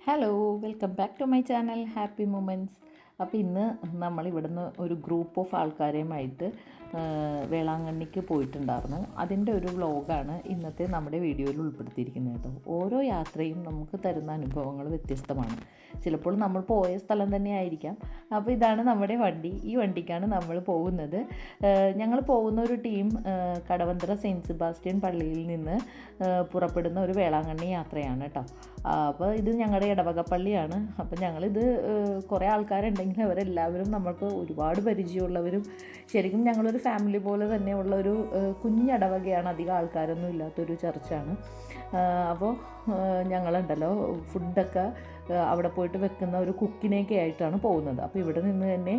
Hello welcome back to my channel happy moments അപ്പോൾ ഇന്ന് നമ്മൾ ഇവിടുന്ന് ഒരു ഗ്രൂപ്പ് ഓഫ് ആൾക്കാരുമായിട്ട് ആ, വേളാങ്കണ്ണിക്ക് പോയിട്ടുണ്ടായിരുന്നു. അതിന്റെ ഒരു വ്ളോഗാണ് ഇന്നത്തെ നമ്മുടെ വീഡിയോയിൽ ഉൾപ്പെടുത്തിയിരിക്കുന്നത് കേട്ടോ. ഓരോ യാത്രയും നമുക്ക് തരുന്ന അനുഭവങ്ങൾ വ്യത്യസ്തമാണ്. ചിലപ്പോൾ നമ്മൾ പോയ സ്ഥലം തന്നെ ആയിരിക്കാം. അപ്പോൾ ഇതാണ് നമ്മുടെ വണ്ടി. ഈ വണ്ടിക്കാണ് നമ്മൾ പോകുന്നത്. ഞങ്ങൾ പോകുന്ന ഒരു ടീം കടവന്തര സെയിന്റ് സെബാസ്റ്റ്യൻ പള്ളിയിൽ നിന്ന് പുറപ്പെടുന്ന ഒരു വേളാങ്കണ്ണി യാത്രയാണ് കേട്ടോ. അപ്പോൾ ഇത് ഞങ്ങളുടെ ഇടവക പള്ളിയാണ്. അപ്പോൾ ഞങ്ങളിത് കുറേ ആൾക്കാരുണ്ടെങ്കിൽ അവരെല്ലാവരും നമ്മൾക്ക് ഒരുപാട് പരിചയമുള്ളവരും ശരിക്കും ഞങ്ങളൊരു ഫാമിലി പോലെ തന്നെ ഉള്ള ഒരു കുഞ്ഞടവകയാണ് അധികം ആൾക്കാരൊന്നും ഇല്ലാത്തൊരു ചർച്ചാണ് അപ്പോൾ ഞങ്ങളുണ്ടല്ലോ ഫുഡൊക്കെ അവിടെ പോയിട്ട് വെക്കുന്ന ഒരു കുക്കിനെയൊക്കെ ആയിട്ടാണ് പോകുന്നത്. അപ്പോൾ ഇവിടെ നിന്ന് തന്നെ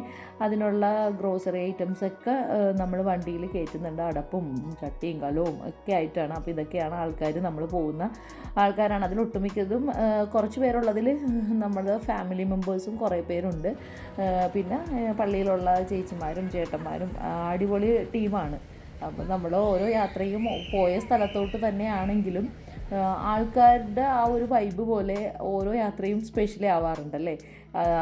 അതിനുള്ള ഗ്രോസറി ഐറ്റംസ് ഒക്കെ നമ്മൾ വണ്ടിയിൽ കയറ്റുന്നുണ്ട്. അടപ്പും ചട്ടിയും കലവും ഒക്കെ ആയിട്ടാണ്. അപ്പോൾ ഇതൊക്കെയാണ് ആൾക്കാർ നമ്മൾ പോകുന്ന ആൾക്കാരാണ്. അതിൽ ഒട്ടുമിക്കതും കുറച്ച് പേരുള്ളതിൽ നമ്മുടെ ഫാമിലി മെമ്പേഴ്സും കുറേ പേരുണ്ട്. പിന്നെ പള്ളിയിലുള്ള ചേച്ചിമാരും ചേട്ടന്മാരും അടിപൊളി ടീമാണ് അപ്പോൾ നമ്മൾ ഓരോ യാത്രയും പോയ സ്ഥലത്തോട്ട് തന്നെയാണെങ്കിലും ആൾക്കാരുടെ ആ ഒരു വൈബ് പോലെ ഓരോ യാത്രയും സ്പെഷ്യലി ആവാറുണ്ടല്ലേ?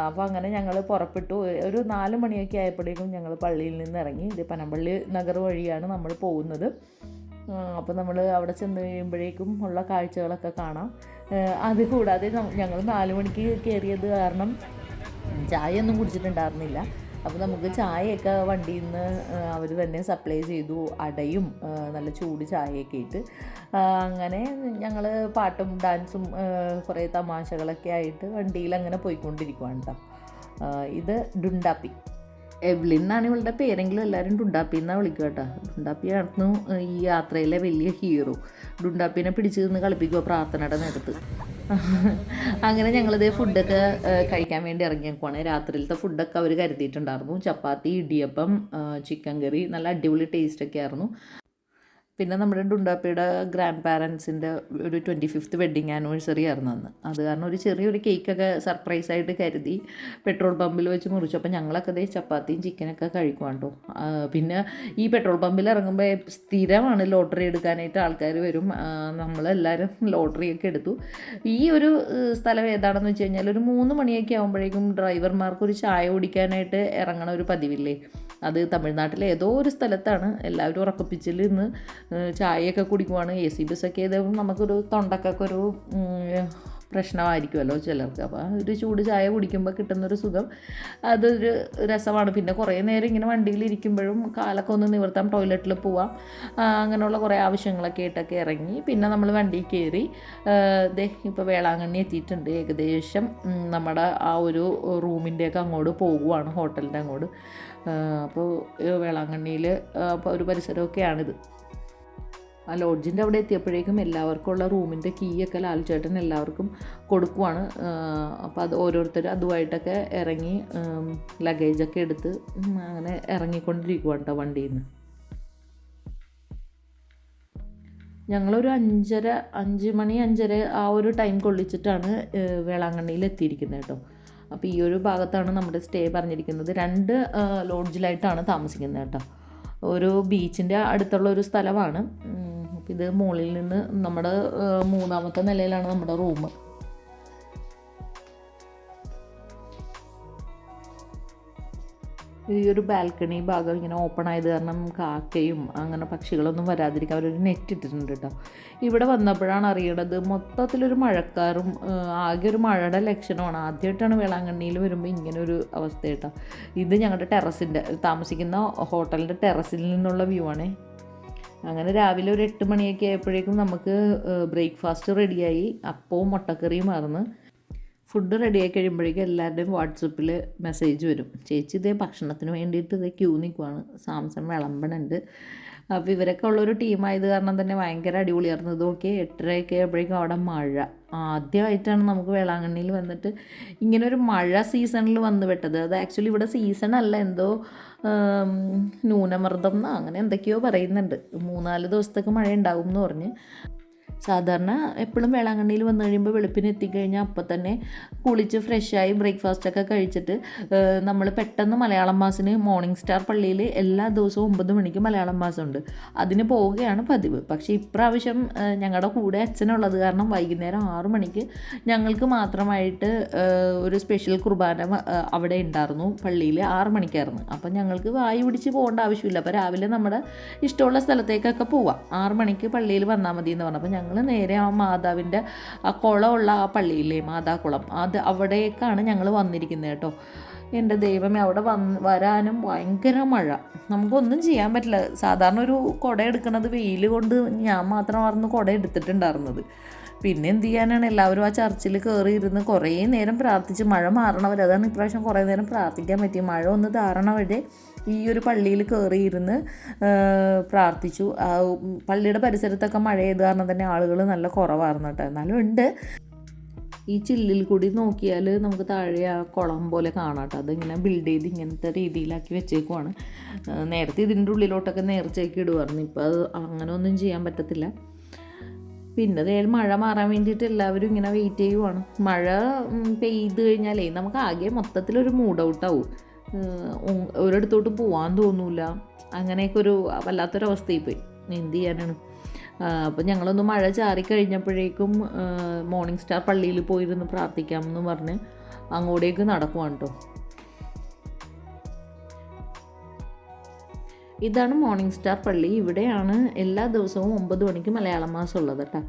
അപ്പോൾ അങ്ങനെ ഞങ്ങൾ പുറപ്പെട്ടു. ഒരു നാല് മണിയൊക്കെ ആയപ്പോഴേക്കും ഞങ്ങൾ പള്ളിയിൽ നിന്ന് ഇറങ്ങി. ഇത് പനമ്പള്ളി നഗർ വഴിയാണ് നമ്മൾ പോകുന്നത്. അപ്പോൾ നമ്മൾ അവിടെ ചെന്ന് കഴിയുമ്പോഴേക്കും ഉള്ള കാഴ്ചകളൊക്കെ കാണാം. അത് കൂടാതെ ഞങ്ങൾ നാല് മണിക്ക് കയറിയത് കാരണം ചായ ഒന്നും കുടിച്ചിട്ടുണ്ടായിരുന്നില്ല. അപ്പോൾ നമുക്ക് ചായയൊക്കെ വണ്ടിയിൽ നിന്ന് അവർ തന്നെ സപ്ലൈ ചെയ്തു. അടയും നല്ല ചൂട് ചായയൊക്കെ ഇട്ട്. അങ്ങനെ ഞങ്ങൾ പാട്ടും ഡാൻസും കുറേ തമാശകളൊക്കെ ആയിട്ട് വണ്ടിയിൽ അങ്ങനെ പോയിക്കൊണ്ടിരിക്കുവാണ് കേട്ടോ ഇത് ഡുണ്ടാപ്പി എവ്ലിൻ എന്നാണ് ഇവളുടെ പേരെങ്കിലും എല്ലാവരും ഡുണ്ടാപ്പി എന്നാണ് വിളിക്കുക കേട്ടോ. ഡുണ്ടാപ്പിയായിരുന്നു ഈ യാത്രയിലെ വലിയ ഹീറോ ഡുണ്ടാപ്പിനെ പിടിച്ച് നിന്ന് കളിപ്പിക്കുക പ്രാർത്ഥനയുടെ നേരത്ത്. അങ്ങനെ ഞങ്ങളിത് ഫുഡൊക്കെ കഴിക്കാൻ വേണ്ടി ഇറങ്ങിയേക്കുവാണ്. രാത്രിയിലത്തെ ഫുഡൊക്കെ അവർ കരുതിയിട്ടുണ്ടായിരുന്നു. ചപ്പാത്തി ഇടിയപ്പം ചിക്കൻ കറി നല്ല അടിപൊളി ടേസ്റ്റൊക്കെ ആയിരുന്നു. പിന്നെ നമ്മുടെ ഡുണ്ടാപ്പിയുടെ ഗ്രാൻഡ് പാരൻസിന്റെ ഒരു ട്വന്റി ഫിഫ്ത്ത് വെഡ്ഡിങ് ആനിവേഴ്സറി ആയിരുന്നു അന്ന്. അത് കാരണം ഒരു ചെറിയൊരു കേക്കൊക്കെ സർപ്രൈസായിട്ട് കരുതി പെട്രോൾ പമ്പിൽ വെച്ച് മുറിച്ചു. അപ്പോൾ ഞങ്ങളൊക്കെ ദേ ചപ്പാത്തിയും ചിക്കനൊക്കെ കഴിക്കുവാണ്ടോ. പിന്നെ ഈ പെട്രോൾ പമ്പിൽ ഇറങ്ങുമ്പോൾ സ്ഥിരമാണ് ലോട്ടറി എടുക്കാനായിട്ട് ആൾക്കാർ വരും. നമ്മളെല്ലാവരും ലോട്ടറിയൊക്കെ എടുത്തു. ഈ ഒരു സ്ഥലം ഏതാണെന്ന് വെച്ച് കഴിഞ്ഞാൽ ഒരു മൂന്ന് മണിയൊക്കെ ആകുമ്പോഴേക്കും ഡ്രൈവർമാർക്ക് ഒരു ചായ കുടിക്കാനായിട്ട് ഇറങ്ങണ ഒരു പതിവില്ലേ? അത് തമിഴ്നാട്ടിലെ ഏതോ ഒരു സ്ഥലത്താണ്. എല്ലാവരും ഉറക്കപ്പിച്ചിൽ നിന്ന് ചായയൊക്കെ കുടിക്കുവാണ്. എ സി ബസ്സൊക്കെ ചെയ്തപ്പോൾ നമുക്കൊരു തൊണ്ടക്കൊക്കെ ഒരു പ്രശ്നമായിരിക്കുമല്ലോ ചിലർക്ക്. അപ്പോൾ ഒരു ചൂട് ചായ കുടിക്കുമ്പോൾ കിട്ടുന്നൊരു സുഖം. അതൊരു രസമാണ്. പിന്നെ കുറേ നേരം ഇങ്ങനെ വണ്ടിയിൽ ഇരിക്കുമ്പോഴും കാലൊക്കെ ഒന്ന് നിവർത്താം ടോയ്ലറ്റിൽ പോവാം. അങ്ങനെയുള്ള കുറേ ആവശ്യങ്ങളൊക്കെ ആയിട്ടൊക്കെ ഇറങ്ങി. പിന്നെ നമ്മൾ വണ്ടി കയറി ദേ ഇപ്പോൾ വേളാങ്കണ്ണി എത്തിയിട്ടുണ്ട് ഏകദേശം. നമ്മുടെ ആ ഒരു റൂമിന്റെയൊക്കെ അങ്ങോട്ട് പോകുവാണ് ഹോട്ടലിന്റെ അങ്ങോട്ട്. അപ്പോൾ വേളാങ്കണ്ണിയിൽ ഒരു പരിസരമൊക്കെയാണിത്. ആ ലോഡ്ജിന്റെ അവിടെ എത്തിയപ്പോഴേക്കും എല്ലാവർക്കും ഉള്ള റൂമിന്റെ കീ ഒക്കെ ലാൽചേട്ടൻ എല്ലാവർക്കും കൊടുക്കുവാണ്. അപ്പോൾ അത് ഓരോരുത്തർ അതുമായിട്ടൊക്കെ ഇറങ്ങി ലഗേജൊക്കെ എടുത്ത് അങ്ങനെ ഇറങ്ങിക്കൊണ്ടിരിക്കുവാണ് കേട്ടോ വണ്ടിയിൽ നിന്ന് ഞങ്ങളൊരു അഞ്ചര അഞ്ച് മണി അഞ്ചര ആ ഒരു ടൈം കൊള്ളിച്ചിട്ടാണ് വേളാങ്കണ്ണിയിൽ എത്തിയിരിക്കുന്നത് കേട്ടോ അപ്പോൾ ഈ ഒരു ഭാഗത്താണ് നമ്മുടെ സ്റ്റേ പറഞ്ഞിരിക്കുന്നത്. രണ്ട് ലോഡ്ജിലായിട്ടാണ് താമസിക്കുന്നത് കേട്ടോ ഒരു ബീച്ചിന്റെ അടുത്തുള്ള ഒരു സ്ഥലമാണ്. ഇത് മുകളിൽ നിന്ന് നമ്മുടെ മൂന്നാമത്തെ നിലയിലാണ് നമ്മുടെ റൂം. ഈ ഒരു ബാൽക്കണി ഭാഗം ഇങ്ങനെ ഓപ്പൺ ആയത് കാരണം കാക്കയും അങ്ങനെ പക്ഷികളൊന്നും വരാതിരിക്കാൻ അവരൊരു നെറ്റ് ഇട്ടിട്ടുണ്ട് കേട്ടോ ഇവിടെ വന്നപ്പോഴാണ് അറിയണത് മൊത്തത്തിലൊരു മഴക്കാറും ആകെ ഒരു മഴയുടെ ലക്ഷണമാണ്. ആദ്യമായിട്ടാണ് വേളാങ്കണ്ണിയിൽ വരുമ്പോൾ ഇങ്ങനെ ഒരു അവസ്ഥ കേട്ടോ ഇത് ഞങ്ങളുടെ ടെറസിന്റെ താമസിക്കുന്ന ഹോട്ടലിന്റെ ടെറസിൽ നിന്നുള്ള വ്യൂ ആണ്. അങ്ങനെ രാവിലെ ഒരു എട്ട് മണിയൊക്കെ ആയപ്പോഴേക്കും നമുക്ക് ബ്രേക്ക്ഫാസ്റ്റ് റെഡിയായി അപ്പവും മുട്ടക്കറിയും ആയിരുന്നു ഫുഡ് റെഡിയായി കഴിയുമ്പോഴേക്കും എല്ലാവരുടെയും വാട്സപ്പിൽ മെസ്സേജ് വരും. ചേച്ചി ഇതേ ഭക്ഷണത്തിന് വേണ്ടിയിട്ട് ഇതേ ക്യൂ നിൽക്കുവാണ് സാംസൺ വിളമ്പണുണ്ട്. അപ്പോൾ ഇവരൊക്കെ ഉള്ളൊരു ടീമായത് കാരണം തന്നെ ഭയങ്കര അടിപൊളിയായിരുന്നു. ഇതൊക്കെ എട്ടരയൊക്കെ ആയപ്പോഴേക്കും അവിടെ മഴ. ആദ്യമായിട്ടാണ് നമുക്ക് വേളാങ്കണ്ണിയിൽ വന്നിട്ട് ഇങ്ങനെ ഒരു മഴ സീസണിൽ വന്നു പെട്ടത്. അത് ആക്ച്വലി ഇവിടെ സീസൺ അല്ല എന്തോ ന്യൂനമർദ്ദം എന്നോ അങ്ങനെ എന്തൊക്കെയോ പറയുന്നുണ്ട്. മൂന്നാൽ ദിവസത്തേക്ക് മഴ ഉണ്ടാകും എന്ന് പറഞ്ഞ്. സാധാരണ എപ്പോഴും വേളാങ്കണ്ണിയിൽ വന്നു കഴിയുമ്പോൾ വെളുപ്പിന് എത്തിക്കഴിഞ്ഞാൽ അപ്പം തന്നെ കുളിച്ച് ഫ്രഷായി ബ്രേക്ക്ഫാസ്റ്റൊക്കെ കഴിച്ചിട്ട് നമ്മൾ പെട്ടെന്ന് മലയാളം മാസിന് മോർണിംഗ് സ്റ്റാർ പള്ളിയിൽ എല്ലാ ദിവസവും ഒമ്പത് മണിക്ക് മലയാളം മാസമുണ്ട്. അതിന് പോവുകയാണ് പതിവ്. പക്ഷേ ഇപ്രാവശ്യം ഞങ്ങളുടെ കൂടെ അച്ഛനുള്ളത് കാരണം വൈകുന്നേരം ആറു മണിക്ക് ഞങ്ങൾക്ക് മാത്രമായിട്ട് ഒരു സ്പെഷ്യൽ കുർബാന അവിടെ ഉണ്ടായിരുന്നു പള്ളിയിൽ ആറ് മണിക്കായിരുന്നു. അപ്പം ഞങ്ങൾക്ക് വായു പിടിച്ച് പോകേണ്ട ആവശ്യമില്ല. അപ്പോൾ രാവിലെ നമ്മുടെ ഇഷ്ടമുള്ള സ്ഥലത്തേക്കൊക്കെ പോവാം. ആറ് മണിക്ക് പള്ളിയിൽ വന്നാൽ മതി എന്ന് പറഞ്ഞു അപ്പോൾ ഞങ്ങൾ നേരെ ആ മാതാവിന്റെ ആ കുളമുള്ള ആ പള്ളിയില്ലേ മാതാക്കുളം അത് അവിടേക്കാണ് ഞങ്ങൾ വന്നിരിക്കുന്നത് കേട്ടോ. എന്റെ ദൈവമേ അവിടെ വന്ന് വരാനും ഭയങ്കര മഴ. നമുക്കൊന്നും ചെയ്യാൻ പറ്റില്ല. സാധാരണ ഒരു കുട എടുക്കുന്നത് വെയിൽ കൊണ്ട് ഞാൻ മാത്രമായിരുന്നു കുട എടുത്തിട്ടുണ്ടായിരുന്നത്. പിന്നെ എന്ത് ചെയ്യാനാണ്? എല്ലാവരും ആ ചർച്ചിൽ കയറി ഇരുന്ന് കുറേ നേരം പ്രാർത്ഥിച്ച് മഴ മാറണവരെ. അതാണ് ഇപ്രാവശ്യം കുറേ നേരം പ്രാർത്ഥിക്കാൻ പറ്റി. മഴ ഒന്ന് താറണ വരെ ഈ ഒരു പള്ളിയിൽ കയറിയിരുന്ന് പ്രാർത്ഥിച്ചു. പള്ളിയുടെ പരിസരത്തൊക്കെ മഴ ചെയ്ത് കാരണം തന്നെ ആളുകൾ നല്ല കുറവായിരുന്നു കേട്ടോ. എന്നാലും ഉണ്ട്. ഈ ചില്ലിൽ കൂടി നോക്കിയാൽ നമുക്ക് താഴെ ആ കുളം പോലെ കാണാം കേട്ടോ. അതിങ്ങനെ ബിൽഡ് ചെയ്ത് ഇങ്ങനത്തെ രീതിയിലാക്കി വെച്ചേക്കുവാണ്. നേരത്തെ ഇതിന്റെ ഉള്ളിലോട്ടൊക്കെ നേർച്ചയൊക്കെ ഇടുമായിരുന്നു ഇപ്പോൾ അത് അങ്ങനെ ഒന്നും ചെയ്യാൻ പറ്റത്തില്ല. പിന്നെ അതേ മഴ മാറാൻ വേണ്ടിയിട്ട് എല്ലാവരും ഇങ്ങനെ വെയിറ്റ് ചെയ്യുവാണ്. മഴ പെയ്ത് കഴിഞ്ഞാലേ നമുക്ക് ആകെ മൊത്തത്തിലൊരു മൂഡ് ഔട്ടാവും ഒരിടത്തോട്ടും പോവാൻ തോന്നൂല. അങ്ങനെയൊക്കെ ഒരു വല്ലാത്തൊരവസ്ഥയിൽ പോയി എന്ത് ചെയ്യാനാണ്? അപ്പം ഞങ്ങളൊന്ന് മഴ ചാറി കഴിഞ്ഞപ്പോഴേക്കും മോർണിംഗ് സ്റ്റാർ പള്ളിയിൽ പോയിരുന്ന് പ്രാർത്ഥിക്കാമെന്ന് പറഞ്ഞ് അങ്ങോട്ടേക്ക് നടക്കുവാണ് കേട്ടോ ഇതാണ് മോർണിംഗ് സ്റ്റാർ പള്ളി. ഇവിടെയാണ് എല്ലാ ദിവസവും ഒമ്പത് മണിക്ക് മലയാളം മാസം ഉള്ളത് കേട്ടോ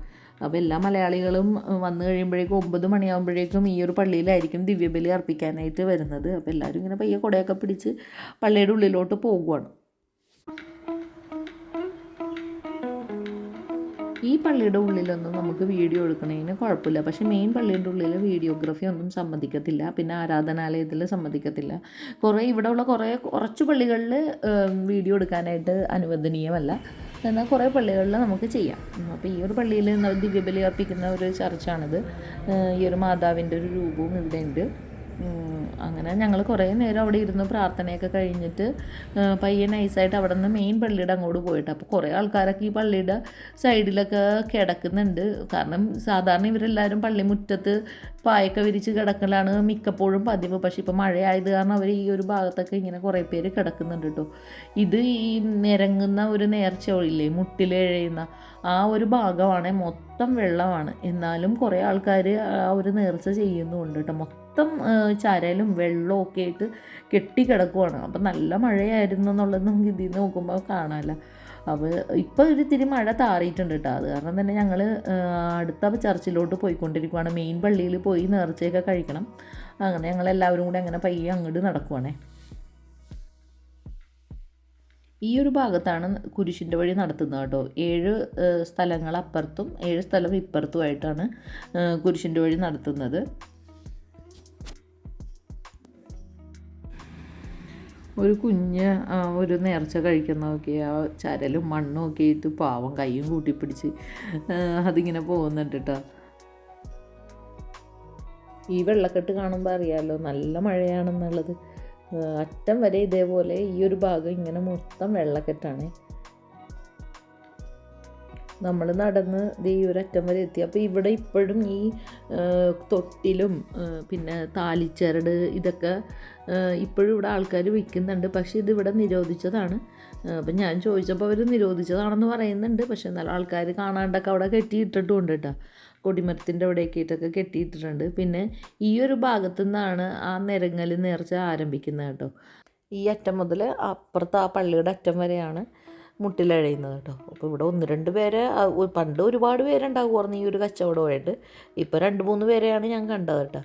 അപ്പോൾ എല്ലാ മലയാളികളും വന്നു കഴിയുമ്പോഴേക്കും ഒമ്പത് മണിയാകുമ്പോഴേക്കും ഈ ഒരു പള്ളിയിലായിരിക്കും ദിവ്യബലി അർപ്പിക്കാനായിട്ട് വരുന്നത്. അപ്പോൾ എല്ലാവരും ഇങ്ങനെ പയ്യെ കുടയൊക്കെ പിടിച്ച് പള്ളിയുടെ ഉള്ളിലോട്ട് പോകുവാണ്. ഈ പള്ളിയുടെ ഉള്ളിലൊന്നും നമുക്ക് വീഡിയോ എടുക്കണതിന് കുഴപ്പമില്ല. പക്ഷേ മെയിൻ പള്ളിയുടെ ഉള്ളിൽ വീഡിയോഗ്രാഫി ഒന്നും സമ്മതിക്കത്തില്ല. പിന്നെ ആരാധനാലയത്തിൽ സമ്മതിക്കത്തില്ല. കുറേ ഇവിടെയുള്ള കുറേ കുറച്ച് പള്ളികളിൽ വീഡിയോ എടുക്കാനായിട്ട് അനുവദനീയമല്ല. എന്നാൽ കുറേ പള്ളികളിൽ നമുക്ക് ചെയ്യാം. അപ്പോൾ ഈ ഒരു പള്ളിയിൽ ദിവ്യബലി അർപ്പിക്കുന്ന ഒരു ചർച്ചാണിത്. ഈ ഒരു മാതാവിന്റെ ഒരു രൂപവും ഇവിടെ ഉണ്ട് അങ്ങനെ ഞങ്ങൾ കുറേ നേരം അവിടെ ഇരുന്ന് പ്രാർത്ഥനയൊക്കെ കഴിഞ്ഞിട്ട് പയ്യെ നൈസായിട്ട് അവിടെ നിന്ന് മെയിൻ പള്ളിയുടെ അങ്ങോട്ട് പോയിട്ട് അപ്പോൾ കുറേ ആൾക്കാരൊക്കെ ഈ പള്ളിയുടെ സൈഡിലൊക്കെ കിടക്കുന്നുണ്ട്. കാരണം സാധാരണ ഇവരെല്ലാവരും പള്ളി മുറ്റത്ത് പായൊക്കെ വിരിച്ച് കിടക്കലാണ് മിക്കപ്പോഴും പതിവ്. പക്ഷേ ഇപ്പോൾ മഴയായത് കാരണം അവർ ഈ ഒരു ഭാഗത്തൊക്കെ ഇങ്ങനെ കുറേ പേര് കിടക്കുന്നുണ്ട് കേട്ടോ. ഇത് ഈ നിരങ്ങുന്ന ഒരു നേർച്ചയില്ലേ മുട്ടിലെഴയുന്ന ആ ഒരു ഭാഗമാണ് മൊത്തം വെള്ളമാണ്. എന്നാലും കുറേ ആൾക്കാർ ആ ഒരു നേർച്ച ചെയ്യുന്നുണ്ട് കേട്ടോ. മൊത്തം ചരലും വെള്ളവും ഒക്കെ ആയിട്ട് കെട്ടിക്കിടക്കുവാണ്. അപ്പം നല്ല മഴയായിരുന്നു എന്നുള്ളത് നമുക്ക് ഇതിൽ നിന്ന് നോക്കുമ്പോൾ കാണാമല്ലോ അപ്പോൾ ഇപ്പോൾ ഒരു ഇത്തിരി മഴ താറിയിട്ടുണ്ട് കേട്ടോ അത് കാരണം തന്നെ ഞങ്ങൾ അടുത്ത ചർച്ചിലോട്ട് പോയിക്കൊണ്ടിരിക്കുവാണ്. മെയിൻ പള്ളിയിൽ പോയി നേർച്ചയൊക്കെ കഴിക്കണം. അങ്ങനെ ഞങ്ങൾ എല്ലാവരും കൂടി അങ്ങനെ പയ്യെ അങ്ങോട്ട് നടക്കുവാണേ. ഈ ഒരു ഭാഗത്താണ് കുരിശിന്റെ വഴി നടത്തുന്നത് കേട്ടോ. ഏഴ് സ്ഥലങ്ങൾ അപ്പുറത്തും ഏഴ് സ്ഥലം ഇപ്പുറത്തുമായിട്ടാണ് കുരിശിന്റെ വഴി നടത്തുന്നത്. ഒരു കുഞ്ഞ് ഒരു നേർച്ച കഴിക്കുന്നതൊക്കെ ആ ചരലും മണ്ണും ഒക്കെ ആയിട്ട് പാവം കൈയും കൂട്ടിപ്പിടിച്ച് അതിങ്ങനെ പോകുന്നുണ്ട് കേട്ടോ ഈ വെള്ളക്കെട്ട് കാണുമ്പോൾ അറിയാമല്ലോ നല്ല മഴയാണെന്നുള്ളത്. അറ്റം വരെ ഇതേപോലെ ഈ ഒരു ഭാഗം ഇങ്ങനെ മൊത്തം വെള്ളക്കെട്ടാണ്. നമ്മൾ നടന്ന് ദേ വരെ എത്തി. അപ്പോൾ ഇവിടെ ഇപ്പോഴും ഈ തൊട്ടിലും പിന്നെ താലിച്ചരട് ഇതൊക്കെ ഇപ്പോഴും ഇവിടെ ആൾക്കാർ വിൽക്കുന്നുണ്ട് പക്ഷേ ഇതിവിടെ നിരോധിച്ചതാണ്. അപ്പം ഞാൻ ചോദിച്ചപ്പോൾ അവർ നിരോധിച്ചതാണെന്ന് പറയുന്നുണ്ട്. പക്ഷേ എന്നാലും ആൾക്കാർ കാണാണ്ടൊക്കെ അവിടെ കെട്ടിയിട്ടിട്ടുണ്ട് കേട്ടോ. കൊടിമരത്തിന്റെ അവിടെയൊക്കെ ആയിട്ടൊക്കെ കെട്ടിയിട്ടിട്ടുണ്ട്. പിന്നെ ഈ ഒരു ഭാഗത്തു നിന്നാണ് ആ നിരങ്ങൽ നേർച്ച ആരംഭിക്കുന്നത് കേട്ടോ. ഈ അറ്റം മുതൽ അപ്പുറത്ത് ആ പള്ളിയുടെ അറ്റം വരെയാണ്. മുട്ടിലഴയുന്നത് കേട്ടോ. അപ്പോൾ ഇവിടെ ഒന്ന് രണ്ട് പേരെ പണ്ട് ഒരുപാട് പേരുണ്ടാകുമായിരുന്നു ഈ ഒരു കച്ചവടമായിട്ട്. ഇപ്പോൾ രണ്ട് മൂന്ന് പേരെയാണ് ഞാൻ കണ്ടത് കേട്ടോ.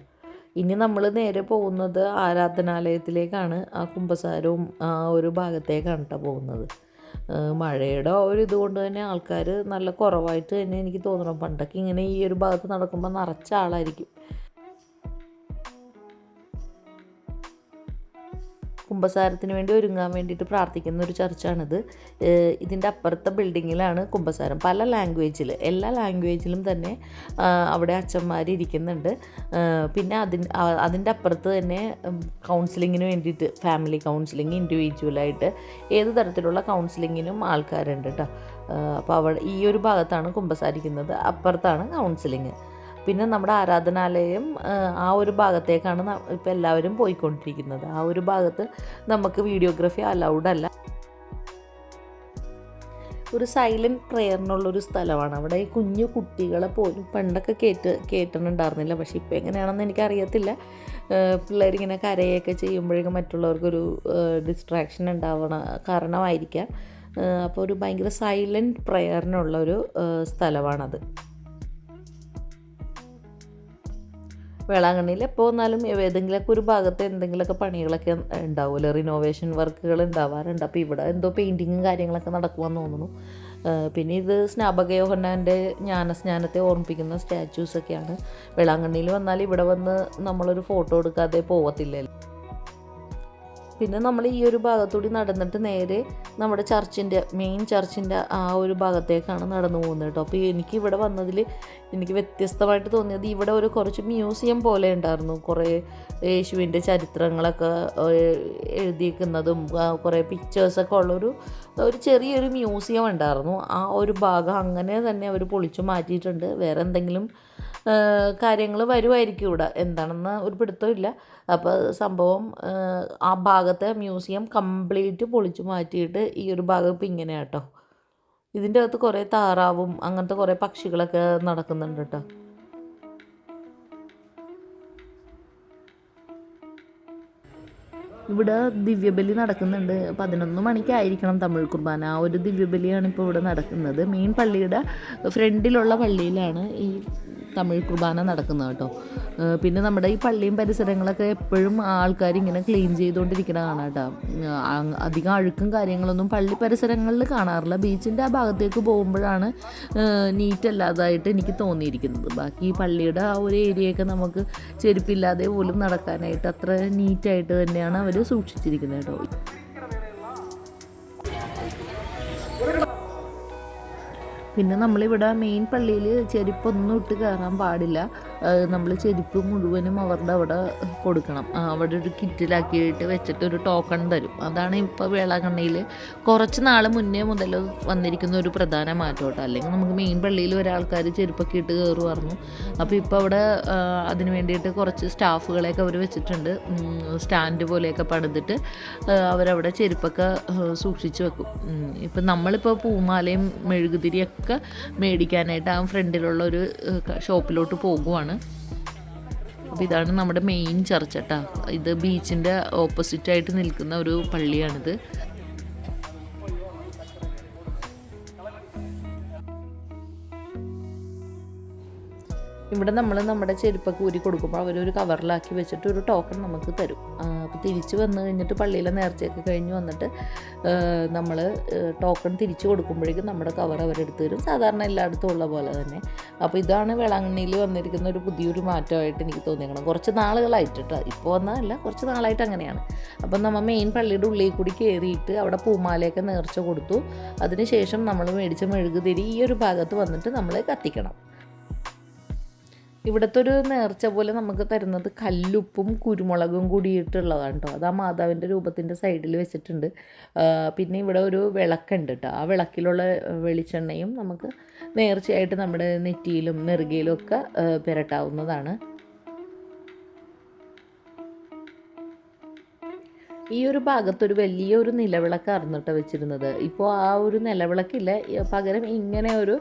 ഇനി നമ്മൾ നേരെ പോകുന്നത് ആരാധനാലയത്തിലേക്കാണ്. ആ കുമ്പസാരവും ആ ഒരു ഭാഗത്തേക്കാണ് കേട്ടോ പോകുന്നത്. മഴയുടെ ഒരു ഇതുകൊണ്ട് തന്നെ ആൾക്കാർ നല്ല കുറവായിട്ട് തന്നെ എനിക്ക് തോന്നണം. പണ്ടൊക്കെ ഇങ്ങനെ ഈ ഒരു ഭാഗത്ത് നടക്കുമ്പോൾ നിറച്ച ആളായിരിക്കും. കുമ്പസാരത്തിന് വേണ്ടി ഒരുങ്ങാൻ വേണ്ടിയിട്ട് പ്രാർത്ഥിക്കുന്ന ഒരു ചർച്ചാണിത്. ഇതിന്റെ അപ്പുറത്തെ ബിൽഡിങ്ങിലാണ് കുംഭസാരം. പല ലാംഗ്വേജിൽ എല്ലാ ലാംഗ്വേജിലും തന്നെ അവിടെ അച്ഛന്മാർ ഇരിക്കുന്നുണ്ട്. പിന്നെ അതിന് അതിന്റെ അപ്പുറത്ത് തന്നെ കൗൺസിലിങ്ങിന് വേണ്ടിയിട്ട് ഫാമിലി കൗൺസിലിംഗ് ഇൻഡിവിജ്വലായിട്ട് ഏത് തരത്തിലുള്ള കൗൺസിലിങ്ങിനും ആൾക്കാരുണ്ട് കേട്ടോ അപ്പോൾ അവിടെ ഈ ഒരു ഭാഗത്താണ് കുമ്പസാരിക്കുന്നത് അപ്പുറത്താണ് കൗൺസിലിങ് പിന്നെ നമ്മുടെ ആരാധനാലയം ആ, ഒരു ഭാഗത്തേക്കാണ് ഇപ്പോൾ എല്ലാവരും പോയിക്കൊണ്ടിരിക്കുന്നത്. ആ ഒരു ഭാഗത്ത് നമുക്ക് വീഡിയോഗ്രഫി അലൗഡ് അല്ല. ഒരു സൈലന്റ് പ്രെയറിനുള്ളൊരു സ്ഥലമാണ്. അവിടെ ഈ കുഞ്ഞു കുട്ടികളെ പോലും പണ്ടൊക്കെ കേട്ട് കേട്ടിട്ടുണ്ടായിരുന്നില്ല. പക്ഷേ ഇപ്പോൾ എങ്ങനെയാണെന്ന് എനിക്കറിയത്തില്ല. പിള്ളേരിങ്ങനെ കരയൊക്കെ ചെയ്യുമ്പോഴേക്കും മറ്റുള്ളവർക്കൊരു ഡിസ്ട്രാക്ഷൻ ഉണ്ടാവണ കാരണമായിരിക്കാം. അപ്പോൾ ഒരു ഭയങ്കര സൈലന്റ് പ്രെയറിനുള്ള ഒരു സ്ഥലമാണത്. വേളാങ്കണ്ണിയിൽ എപ്പോൾ വന്നാലും ഏതെങ്കിലുമൊക്കെ ഒരു ഭാഗത്ത് എന്തെങ്കിലുമൊക്കെ പണികളൊക്കെ ഉണ്ടാവുമല്ലോ റിനോവേഷൻ വർക്കുകൾ ഉണ്ടാവാറുണ്ട്. അപ്പോൾ ഇവിടെ എന്തോ പെയിന്റിങ്ങും കാര്യങ്ങളൊക്കെ നടക്കുമെന്ന് തോന്നുന്നു. പിന്നെ ഇത് സ്നാപകയോഹന്നാന്റെ ജ്ഞാനസ്നാനത്തെ ഓർമ്മിപ്പിക്കുന്ന സ്റ്റാച്യൂസൊക്കെയാണ് വേളാങ്കണ്ണിയിൽ വന്നാൽ ഇവിടെ വന്ന് നമ്മളൊരു ഫോട്ടോ എടുക്കാതെ പോവത്തില്ലല്ലോ. പിന്നെ നമ്മൾ ഈ ഒരു ഭാഗത്തൂടി നടന്നിട്ട് നേരെ നമ്മുടെ ചർച്ചിന്റെ മെയിൻ ചർച്ചിന്റെ ആ ഒരു ഭാഗത്തേക്കാണ് നടന്നു പോകുന്നത് കേട്ടോ അപ്പോൾ എനിക്ക് ഇവിടെ വന്നതിൽ എനിക്ക് വ്യത്യസ്തമായിട്ട് തോന്നിയത് ഇവിടെ ഒരു കുറച്ച് മ്യൂസിയം പോലെ ഉണ്ടായിരുന്നു. കുറേ യേശുവിന്റെ ചരിത്രങ്ങളൊക്കെ എഴുതിയിരിക്കുന്നതും കുറേ പിക്ചേഴ്സൊക്കെ ഉള്ളൊരു ഒരു ചെറിയൊരു മ്യൂസിയം ഉണ്ടായിരുന്നു. ആ ഒരു ഭാഗം അങ്ങനെ തന്നെ അവർ പൊളിച്ചു മാറ്റിയിട്ടുണ്ട്. വേറെ എന്തെങ്കിലും കാര്യങ്ങൾ വരുമായിരിക്കും ഇവിടെ. എന്താണെന്ന് ഒരു പിടുത്തമില്ല. അപ്പോൾ സംഭവം ആ, ഭാഗത്തെ മ്യൂസിയം കംപ്ലീറ്റ് പൊളിച്ചു മാറ്റിയിട്ട് ഈ ഒരു ഭാഗം ഇപ്പം ഇങ്ങനെയാണ് കേട്ടോ ഇതിന്റെ അകത്ത് കുറേ താറാവും അങ്ങനത്തെ കുറേ പക്ഷികളൊക്കെ നടക്കുന്നുണ്ട് കേട്ടോ ഇവിടെ ദിവ്യബലി നടക്കുന്നുണ്ട്. പതിനൊന്ന് മണിക്കായിരിക്കണം തമിഴ് കുർബാന. ആ ഒരു ദിവ്യബലിയാണ് ഇപ്പോൾ ഇവിടെ നടക്കുന്നത്. മെയിൻ പള്ളിയുടെ ഫ്രണ്ടിലുള്ള പള്ളിയിലാണ് ഈ തമിഴ് കുർബാന നടക്കുന്നത് കേട്ടോ. പിന്നെ നമ്മുടെ ഈ പള്ളിയും പരിസരങ്ങളൊക്കെ എപ്പോഴും ആൾക്കാർ ഇങ്ങനെ ക്ലീൻ ചെയ്തുകൊണ്ടിരിക്കണ കാണാം കേട്ടോ അധികം അഴുക്കും കാര്യങ്ങളൊന്നും പള്ളി പരിസരങ്ങളിൽ കാണാറില്ല. ബീച്ചിന്റെ ആ ഭാഗത്തേക്ക് പോകുമ്പോഴാണ് നീറ്റ് അല്ലാതായിട്ട് എനിക്ക് തോന്നിയിരിക്കുന്നത്. ബാക്കി ഈ പള്ളിയുടെ ആ ഒരു ഏരിയയൊക്കെ നമുക്ക് ചെരുപ്പില്ലാതെ പോലും നടക്കാനായിട്ട് അത്ര നീറ്റായിട്ട് തന്നെയാണ് അവർ സൂക്ഷിച്ചിരിക്കുന്നത് കേട്ടോ. പിന്നെ നമ്മളിവിടെ മെയിൻ പള്ളിയിൽ ചെരുപ്പൊന്നും ഇട്ട് കയറാൻ പാടില്ല. നമ്മൾ ചെരുപ്പ് മുഴുവനും അവരുടെ അവിടെ കൊടുക്കണം. അവിടെ ഒരു കിറ്റിലാക്കിയിട്ട് വെച്ചിട്ട് ഒരു ടോക്കൺ തരും. അതാണ് ഇപ്പോൾ വേളാങ്കണ്ണിയിൽ കുറച്ച് നാൾ മുന്നേ മുതൽ വന്നിരിക്കുന്ന ഒരു പ്രധാന മാറ്റം കേട്ടോ അല്ലെങ്കിൽ നമുക്ക് മെയിൻ പള്ളിയിൽ ഒരാൾക്കാർ ചെരുപ്പൊക്കെ ഇട്ട് കയറുമായിരുന്നു അപ്പോൾ ഇപ്പോൾ അവിടെ അതിന് വേണ്ടിയിട്ട് കുറച്ച് സ്റ്റാഫുകളെയൊക്കെ അവർ വെച്ചിട്ടുണ്ട്. സ്റ്റാൻഡ് പോലെയൊക്കെ പണിതിട്ട് അവരവിടെ ചെരുപ്പൊക്കെ സൂക്ഷിച്ചു വെക്കും. ഇപ്പം നമ്മളിപ്പോൾ പൂമാലയും മെഴുകുതിരിയൊക്കെ മേടിക്കാനായിട്ട് ആ ഫ്രണ്ടിലുള്ള ഒരു ഷോപ്പിലോട്ട് പോകുവാണ്. അപ്പോൾ ഇതാണ് നമ്മുടെ മെയിൻ ചർച്ച് കേട്ടോ ഇത് ബീച്ചിന്റെ ഓപ്പോസിറ്റായിട്ട് നിൽക്കുന്ന ഒരു പള്ളിയാണിത്. ഇവിടെ നമ്മൾ നമ്മുടെ ചെരുപ്പൊക്കെ ഊരി കൊടുക്കുമ്പോൾ അവരൊരു കവറിലാക്കി വെച്ചിട്ട് ഒരു ടോക്കൺ നമുക്ക് തരും. അപ്പോൾ തിരിച്ച് വന്ന് കഴിഞ്ഞിട്ട് പള്ളിയിലെ നേർച്ചയൊക്കെ കഴിഞ്ഞ് വന്നിട്ട് നമ്മൾ ടോക്കൺ തിരിച്ച് കൊടുക്കുമ്പോഴേക്കും നമ്മുടെ കവർ അവരെടുത്ത് തരും. സാധാരണ എല്ലായിടത്തും ഉള്ള പോലെ തന്നെ. അപ്പോൾ ഇതാണ് വേളാങ്കണ്ണിയിൽ വന്നിരിക്കുന്ന ഒരു പുതിയൊരു മാറ്റമായിട്ട് എനിക്ക് തോന്നിയേക്കണം കുറച്ച് നാളുകളായിട്ട് കേട്ടോ ഇപ്പോൾ വന്നതല്ല കുറച്ച് നാളായിട്ട് അങ്ങനെയാണ്. അപ്പം നമ്മൾ മെയിൻ പള്ളിയുടെ ഉള്ളിൽ കൂടി കയറിയിട്ട് അവിടെ പൂമാലയൊക്കെ നേർച്ച കൊടുത്തു. അതിനുശേഷം നമ്മൾ മേടിച്ച മെഴുകുതിരി ഈ ഒരു ഭാഗത്ത് വന്നിട്ട് നമ്മൾ കത്തിക്കണം. ഇവിടുത്തെ ഒരു നേർച്ച പോലെ നമുക്ക് തരുന്നത് കല്ലുപ്പും കുരുമുളകും കൂടിയിട്ടുള്ളതാണ് കേട്ടോ അത് ആ മാതാവിന്റെ രൂപത്തിന്റെ സൈഡിൽ വെച്ചിട്ടുണ്ട്. പിന്നെ ഇവിടെ ഒരു വിളക്കുണ്ട് കേട്ടോ ആ വിളക്കിലുള്ള വെളിച്ചെണ്ണയും നമുക്ക് നേർച്ചയായിട്ട് നമ്മുടെ നെറ്റിയിലും നെറുകയിലും ഒക്കെ പുരട്ടാവുന്നതാണ്. ഈ ഒരു ഭാഗത്തൊരു വലിയൊരു നിലവിളക്ക് കേട്ടോ വെച്ചിരുന്നത്. ഇപ്പോൾ ആ ഒരു നിലവിളക്കില്ല. പകരം ഇങ്ങനെ ഒരു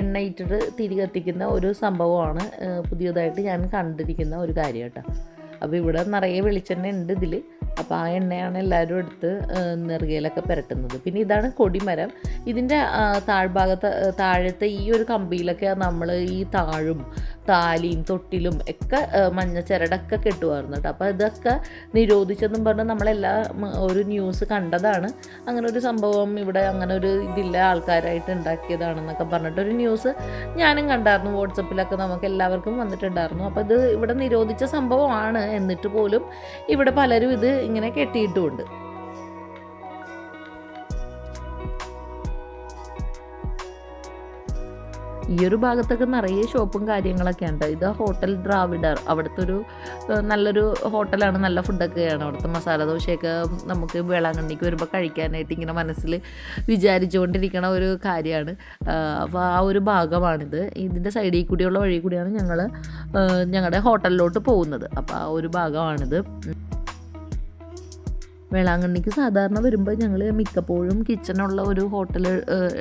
എണ്ണയിട്ടിട്ട് തിരി കത്തിക്കുന്ന ഒരു സംഭവമാണ് പുതിയതായിട്ട് ഞാൻ കണ്ടിരിക്കുന്ന ഒരു കാര്യം കേട്ടോ. അപ്പോൾ ഇവിടെ നിറയെ വെളിച്ചെണ്ണ ഉണ്ട് ഇതിൽ അപ്പോൾ ആ എണ്ണയാണ് എല്ലാവരും എടുത്ത് നെറുകയിലൊക്കെ പുരട്ടുന്നത്. പിന്നെ ഇതാണ് കൊടിമരം. ഇതിന്റെ താഴ്ഭാഗത്ത് താഴത്തെ ഈ ഒരു കമ്പിയിലൊക്കെ നമ്മൾ ഈ താഴും താലിയും തൊട്ടിലും ഒക്കെ മഞ്ഞ ചിരടൊക്കെ കെട്ടുമായിരുന്നു കേട്ടോ. അപ്പോൾ ഇതൊക്കെ നിരോധിച്ചെന്നും പറഞ്ഞ് നമ്മളെല്ലാ ഒരു ന്യൂസ് കണ്ടതാണ്. അങ്ങനെ ഒരു സംഭവം ഇവിടെ അങ്ങനെ ഒരു ഇതില്ല ആൾക്കാരായിട്ട് ഉണ്ടാക്കിയതാണെന്നൊക്കെ പറഞ്ഞിട്ടൊരു ന്യൂസ് ഞാനും കണ്ടായിരുന്നു. വാട്സപ്പിലൊക്കെ നമുക്ക് എല്ലാവർക്കും വന്നിട്ടുണ്ടായിരുന്നു. അപ്പോൾ ഇത് ഇവിടെ നിരോധിച്ച സംഭവമാണ്. എന്നിട്ട് പോലും ഇവിടെ പലരും ഇത് ഇങ്ങനെ കെട്ടിയിട്ടുമുണ്ട്. ഈ ഒരു ഭാഗത്തൊക്കെ നിറയെ ഷോപ്പും കാര്യങ്ങളൊക്കെ ഉണ്ട്. ഇത് ഹോട്ടൽ ദ്രാവിഡർ അവിടുത്തെ ഒരു നല്ലൊരു ഹോട്ടലാണ് നല്ല ഫുഡൊക്കെയാണ് അവിടുത്തെ മസാല ദോശയൊക്കെ നമുക്ക് വേളാങ്കണ്ണിക്ക് വരുമ്പോൾ കഴിക്കാനായിട്ട് ഇങ്ങനെ മനസ്സിൽ വിചാരിച്ചുകൊണ്ടിരിക്കണ ഒരു കാര്യമാണ്. അപ്പോൾ ആ ഒരു ഭാഗമാണിത്. ഇതിന്റെ സൈഡിൽ കൂടിയുള്ള വഴി കൂടിയാണ് ഞങ്ങൾ ഞങ്ങളുടെ ഹോട്ടലിലോട്ട് പോകുന്നത്. അപ്പോൾ ആ ഒരു ഭാഗമാണിത്. വേളാങ്കണ്ണിക്ക് സാധാരണ വരുമ്പോൾ ഞങ്ങൾ മിക്കപ്പോഴും കിച്ചണുള്ള ഒരു ഹോട്ടൽ